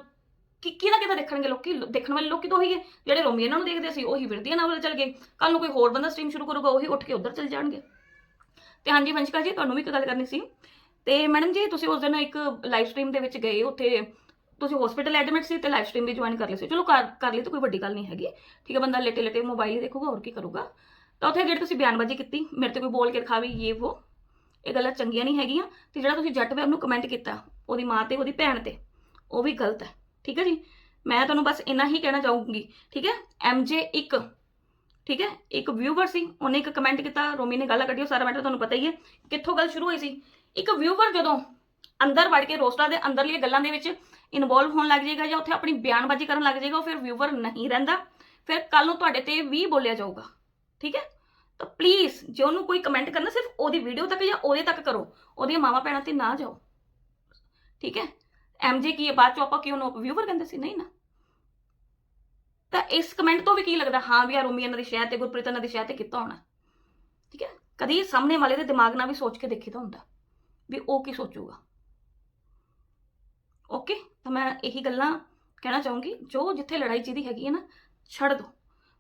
Speaker 2: ਕਿ ਕਿਹਦਾ ਕਿਹਦਾ ਦੇਖਣਗੇ ਲੋਕੀ? ਦੇਖਣ ਵਾਲੇ ਲੋਕੀ ਤਾਂ ਉਹੀ ਹੈ। ਜਿਹੜੇ ਰੋਮੀ ਇਹਨਾਂ ਨੂੰ ਦੇਖਦੇ ਸੀ, ਉਹੀ ਵਿਰਦੀਆਂ ਨਾਲ ਵੱਲ ਚੱਲ ਗਏ। ਕੱਲ ਨੂੰ ਕੋਈ ਹੋਰ ਬੰਦਾ ਸਟ੍ਰੀਮ ਸ਼ੁਰੂ ਕਰੂਗਾ, ਉਹੀ ਉੱਠ ਕੇ ਉੱਧਰ ਚੱਲ ਜਾਣਗੇ। ਤੇ ਹਾਂਜੀ, ਵੰਸ਼ਿਕਾ ਜੀ, ਤੁਹਾਨੂੰ ਵੀ ਇੱਕ ਗੱਲ ਕਰਨੀ ਸੀ। ਤੇ ਮੈਡਮ ਜੀ, ਤੁਸੀਂ ਉਸ ਦਿਨ ਇੱਕ ਲਾਈਵ ਸਟ੍ਰੀਮ ਦੇ ਵਿੱਚ ਗਏ, ਉੱਥੇ ਤੁਸੀਂ ਹਸਪੀਟਲ ਐਡਮਿਟ ਸੀ ਤੇ ਲਾਈਵ ਸਟ੍ਰੀਮ ਵੀ ਜੁਆਇਨ ਕਰ ਲਈ ਸੀ। ਚਲੋ ਕਰ ਕਰ ਲਈ ਤਾਂ ਕੋਈ ਵੱਡੀ ਗੱਲ ਨਹੀਂ ਹੈਗੀ। ਠੀਕ ਹੈ, ਬੰਦਾ ਲੇਟੇ ਲੇਟੇ ਮੋਬਾਈਲ ਹੀ ਦੇਖੂਗਾ, ਹੋਰ ਕੀ ਕਰੂਗਾ। ਤਾਂ ਉੱਥੇ ਜਿਹੜੀ ਤੁਸੀਂ ਬਿਆਨਬਾਜ਼ੀ ਕੀਤੀ, ਮੇਰੇ ਤੇ ਕੋਈ ਬੋਲ ਕੇ ਦਿਖਾਵੀ ਇਹ ਉਹ ਇਹ ਗੱਲਾਂ ਚੰਗੀਆਂ ਨਹੀਂ ਹੈਗੀਆਂ। ਤੇ ਜਿਹੜਾ ਤੁਸੀਂ ਜੱਟ ਵੈਬ ਨੂੰ ਕਮੈਂਟ ਕੀਤਾ, ਉਹਦੀ ਮਾਂ ਤੇ, ਉਹਦੀ ਭੈਣ ਤੇ, ਉਹ ਵੀ ਗਲਤ ਹੈ। ਠੀਕ ਹੈ ਜੀ? ਮੈਂ ਤੁਹਾਨੂੰ ਬਸ ਇੰਨਾ ਹੀ ਕਹਿਣਾ ਚਾਹੂੰਗੀ। ਠੀਕ ਹੈ? ਐਮਜੇ ਇੱਕ, ਠੀਕ ਹੈ? ਇੱਕ ਵਿਊਵਰ ਸੀ, ਉਹਨੇ ਇੱਕ ਕਮੈਂਟ ਕੀਤਾ, ਰੋਮੀ ਨੇ ਗਾਲਾਂ ਕੱਢੀ, ਉਹ ਸਾਰਾ ਮੈਟਰ ਤੁਹਾਨੂੰ ਪਤਾ ਹੀ ਹੈ। ਕਿੱਥੋਂ ਗੱਲ ਸ਼ੁਰੂ ਹੋਈ ਸੀ? ਇੱਕ ਵਿਊਵਰ ਜਦੋਂ ਅੰਦਰ ਵੜ ਕੇ ਰੋਸਟਰਾਂ ਦੇ ਅੰਦਰਲੀਆਂ ਗੱਲਾਂ ਦੇ ਵਿੱਚ ਇਨਵੋਲਵ ਹੋਣ ਲੱਗ ਜਾਏਗਾ ਜਾਂ ਉੱਥੇ ਆਪਣੀ ਬਿਆਨਬਾਜ਼ੀ ਕਰਨ ਲੱਗ ਜਾਏਗਾ, ਉਹ ਫਿਰ ਵਿਊਵਰ ਨਹੀਂ ਰਹਿੰਦਾ। ਫਿਰ ਕੱਲ ਨੂੰ ਤੁਹਾਡੇ ਤੇ ਵੀ ਬੋਲਿਆ ਜਾਊਗਾ, ਠੀਕ ਹੈ? ਤਾਂ ਪਲੀਜ਼ ਜੇ ਉਹਨੂੰ ਕੋਈ ਕਮੈਂਟ ਕਰਨਾ, ਸਿਰਫ ਉਹਦੀ ਵੀਡੀਓ ਤੱਕ ਜਾਂ ਉਹਦੇ ਤੱਕ ਕਰੋ। ਉਹਦੀਆਂ ਮਾਵਾ ਭੈਣਾਂ ਤੇ ਨਾ ਜਾਓ। ਠੀਕ ਹੈ? ਐਮਜੇ ਕੀ ਹੈ? ਬਾਅਦ ਚੋਂ ਆਪਾਂ ਕਿਉਂ ਨੂੰ ਵਿਊਵਰ ਕਹਿੰਦੇ ਸੀ? ਨਹੀਂ ਨਾ। ਤਾਂ ਇਸ ਕਮੈਂਟ ਤੋਂ ਵੀ ਕੀ ਲੱਗਦਾ? ਹਾਂ ਵੀ ਆ ਰੂਮੀ ਇਹਨਾਂ ਦੀ ਸ਼ਹਿਰ ਤੇ, ਗੁਰਪ੍ਰੀਤ ਇਹਨਾਂ ਦੀ ਸ਼ਹਿਰ ਤੇ ਕੀਤਾ ਹੋਣਾ? ਠੀਕ ਹੈ? ਕਦੀ ਸਾਹਮਣੇ ਵਾਲੇ ਦੇ ਦਿਮਾਗ ਨਾਲ ਵੀ ਸੋਚ ਕੇ ਦੇਖੀਦਾ ਹੁੰਦਾ। ਵੀ ਉਹ ਕੀ ਸੋਚੂਗਾ। ਓਕੇ ਤਾਂ ਮੈਂ ਇਹੀ ਗੱਲਾਂ ਕਹਿਣਾ ਚਾਹੂੰਗੀ, ਜੋ ਜਿੱਥੇ ਲੜਾਈ ਜਿਹਦੀ ਹੈਗੀ ਹੈ ਨਾ, ਛੱਡ ਦੋ।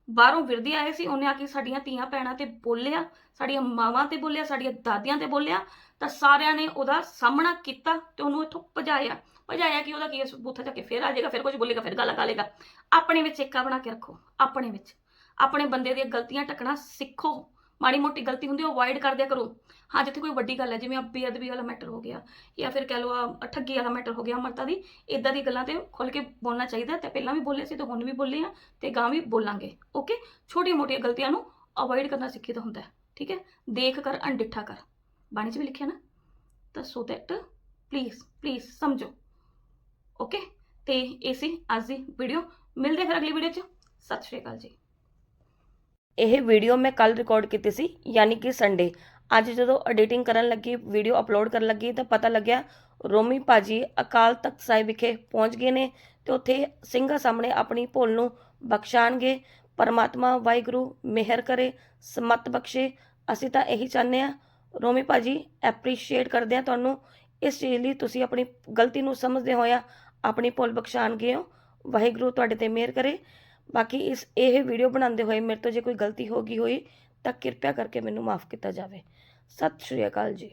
Speaker 2: ਬਾਹਰੋਂ ਵਿਰਦੇ ਆਏ ਸੀ, ਉਹਨੇ ਆ ਕੇ ਸਾਡੀਆਂ ਧੀਆਂ ਭੈਣਾਂ ਤੇ ਬੋਲਿਆ, ਸਾਡੀਆਂ ਮਾਵਾਂ ਤੇ ਬੋਲਿਆ, ਸਾਡੀਆਂ ਦਾਦੀਆਂ ਤੇ ਬੋਲਿਆ, ਤਾਂ ਸਾਰਿਆਂ ਨੇ ਉਹਦਾ ਸਾਹਮਣਾ ਕੀਤਾ ਤੇ ਉਹਨੂੰ ਇੱਥੋਂ ਭਜਾਇਆ। ਭਜਾਇਆ ਕਿ ਉਹਦਾ ਕੀ ਬੂਥਾ ਚੱਕ ਕੇ ਫਿਰ ਆ ਜਾਏਗਾ, ਫਿਰ ਕੁਝ ਬੋਲੇਗਾ, ਫਿਰ ਗਾਲਾਂ ਗਾਲੇਗਾ ਆਪਣੇ ਵਿੱਚ ਏਕਾ ਬਣਾ ਕੇ ਰੱਖੋ, ਆਪਣੇ ਵਿੱਚ। ਆਪਣੇ ਬੰਦੇ ਦੀਆਂ ਗਲਤੀਆਂ ਟੱਕਣਾ ਸਿੱਖੋ। ਮਾੜੀ ਮੋਟੀ ਗਲਤੀ ਹੁੰਦੀ ਉਹ ਅਵੋਇਡ ਕਰ ਦਿਆ ਕਰੋ। ਹਾਂ, ਜਿੱਥੇ ਕੋਈ ਵੱਡੀ ਗੱਲ ਹੈ, ਜਿਵੇਂ ਆ ਬੇਅਦਬੀ ਵਾਲਾ ਮੈਟਰ ਹੋ ਗਿਆ, ਜਾਂ ਫਿਰ ਕਹਿ ਲਓ ਆ ਠੱਗੀ ਵਾਲਾ ਮੈਟਰ ਹੋ ਗਿਆ, ਅਮਰਤਾ ਦੀ ਇਦਾਂ ਦੀ ਗੱਲਾਂ ਤੇ ਖੁੱਲ ਕੇ ਬੋਲਣਾ ਚਾਹੀਦਾ ਤੇ ਪਹਿਲਾਂ ਵੀ ਬੋਲੇ ਸੀ ਤੇ ਹੁਣ ਵੀ ਬੋਲੇ ਆ ਤੇ ਗਾਂ ਵੀ ਬੋਲਾਂਗੇ ਓਕੇ ਛੋਟੀਆਂ ਮੋਟੀਆਂ ਗਲਤੀਆਂ ਨੂੰ ਅਵੋਇਡ ਕਰਨਾ ਸਿੱਖੀਦਾ ਹੁੰਦਾ ਹੈ, ਠੀਕ ਹੈ? ਦੇਖ ਕਰ, ਅਣਡਿੱਠਾ ਕਰ। ਬਾਣੀ 'ਚ ਵੀ ਲਿਖਿਆ ਨਾ, ਤਾਂ ਸੋ ਦੈਟ ਪਲੀਜ਼ ਪਲੀਜ਼ ਸਮਝੋ ਓਕੇ ਤੇ ਇਹ ਸੀ ਅੱਜ ਦੀ ਵੀਡੀਓ ਮਿਲਦੇ ਫਿਰ ਅਗਲੀ ਵੀਡੀਓ 'ਚ। ਸਤਿ ਸ਼੍ਰੀ ਅਕਾਲ ਜੀ।
Speaker 8: ਇਹ ਵੀਡੀਓ ਮੈਂ ਕੱਲ ਰਿਕਾਰਡ ਕੀਤੀ ਸੀ, ਯਾਨੀ ਕਿ ਸੰਡੇ ਅੱਜ ਜਦੋਂ ਐਡੀਟਿੰਗ ਕਰਨ ਲੱਗੀ ਵੀਡੀਓ ਅਪਲੋਡ ਕਰਨ ਲੱਗੀ, ਤਾਂ ਪਤਾ ਲੱਗਿਆ ਰੋਮੀ ਭਾਜੀ ਅਕਾਲ ਤਖਤ ਸਾਹਿਬ ਵਿਖੇ ਪਹੁੰਚ ਗਏ ਨੇ ਤੇ ਉੱਥੇ ਸਿੰਘਾਂ ਸਾਹਮਣੇ ਆਪਣੀ ਭੁੱਲ ਨੂੰ ਬਖਸ਼ਾਣਗੇ। ਪਰਮਾਤਮਾ ਵਾਹਿਗੁਰੂ ਮਿਹਰ ਕਰੇ, ਸਮਤ ਬਖਸ਼ੇ। ਅਸੀਂ ਤਾਂ ਇਹੀ ਚਾਹੁੰਦੇ ਆ ਰੋਮੀ ਭਾਜੀ ਐਪਰੀਸ਼ੀਏਟ ਕਰਦੇ ਆ ਤੁਹਾਨੂੰ। ਇਸ ਚੀਜ਼ ਲਈ ਤੁਸੀਂ ਆਪਣੀ ਗਲਤੀ ਨੂੰ ਸਮਝਦੇ ਹੋਇਆ ਆਪਣੀ ਭੁੱਲ ਬਖਸ਼ਾਣਗੇ ਹੋ। ਵਾਹਿਗੁਰੂ ਤੁਹਾਡੇ ਤੇ ਮਿਹਰ ਕਰੇ। ਬਾਕੀ ਇਸ, ਇਹ ਵੀਡੀਓ ਬਣਾਉਂਦੇ ਹੋਏ ਮੇਰੇ ਤੋਂ ਜੇ ਕੋਈ ਗਲਤੀ ਹੋ ਗਈ ਹੋਈ ਤਾਂ ਕਿਰਪਾ ਕਰਕੇ ਮੈਨੂੰ ਮਾਫ ਕੀਤਾ ਜਾਵੇ। ਸਤਿ ਸ਼੍ਰੀ ਅਕਾਲ ਜੀ।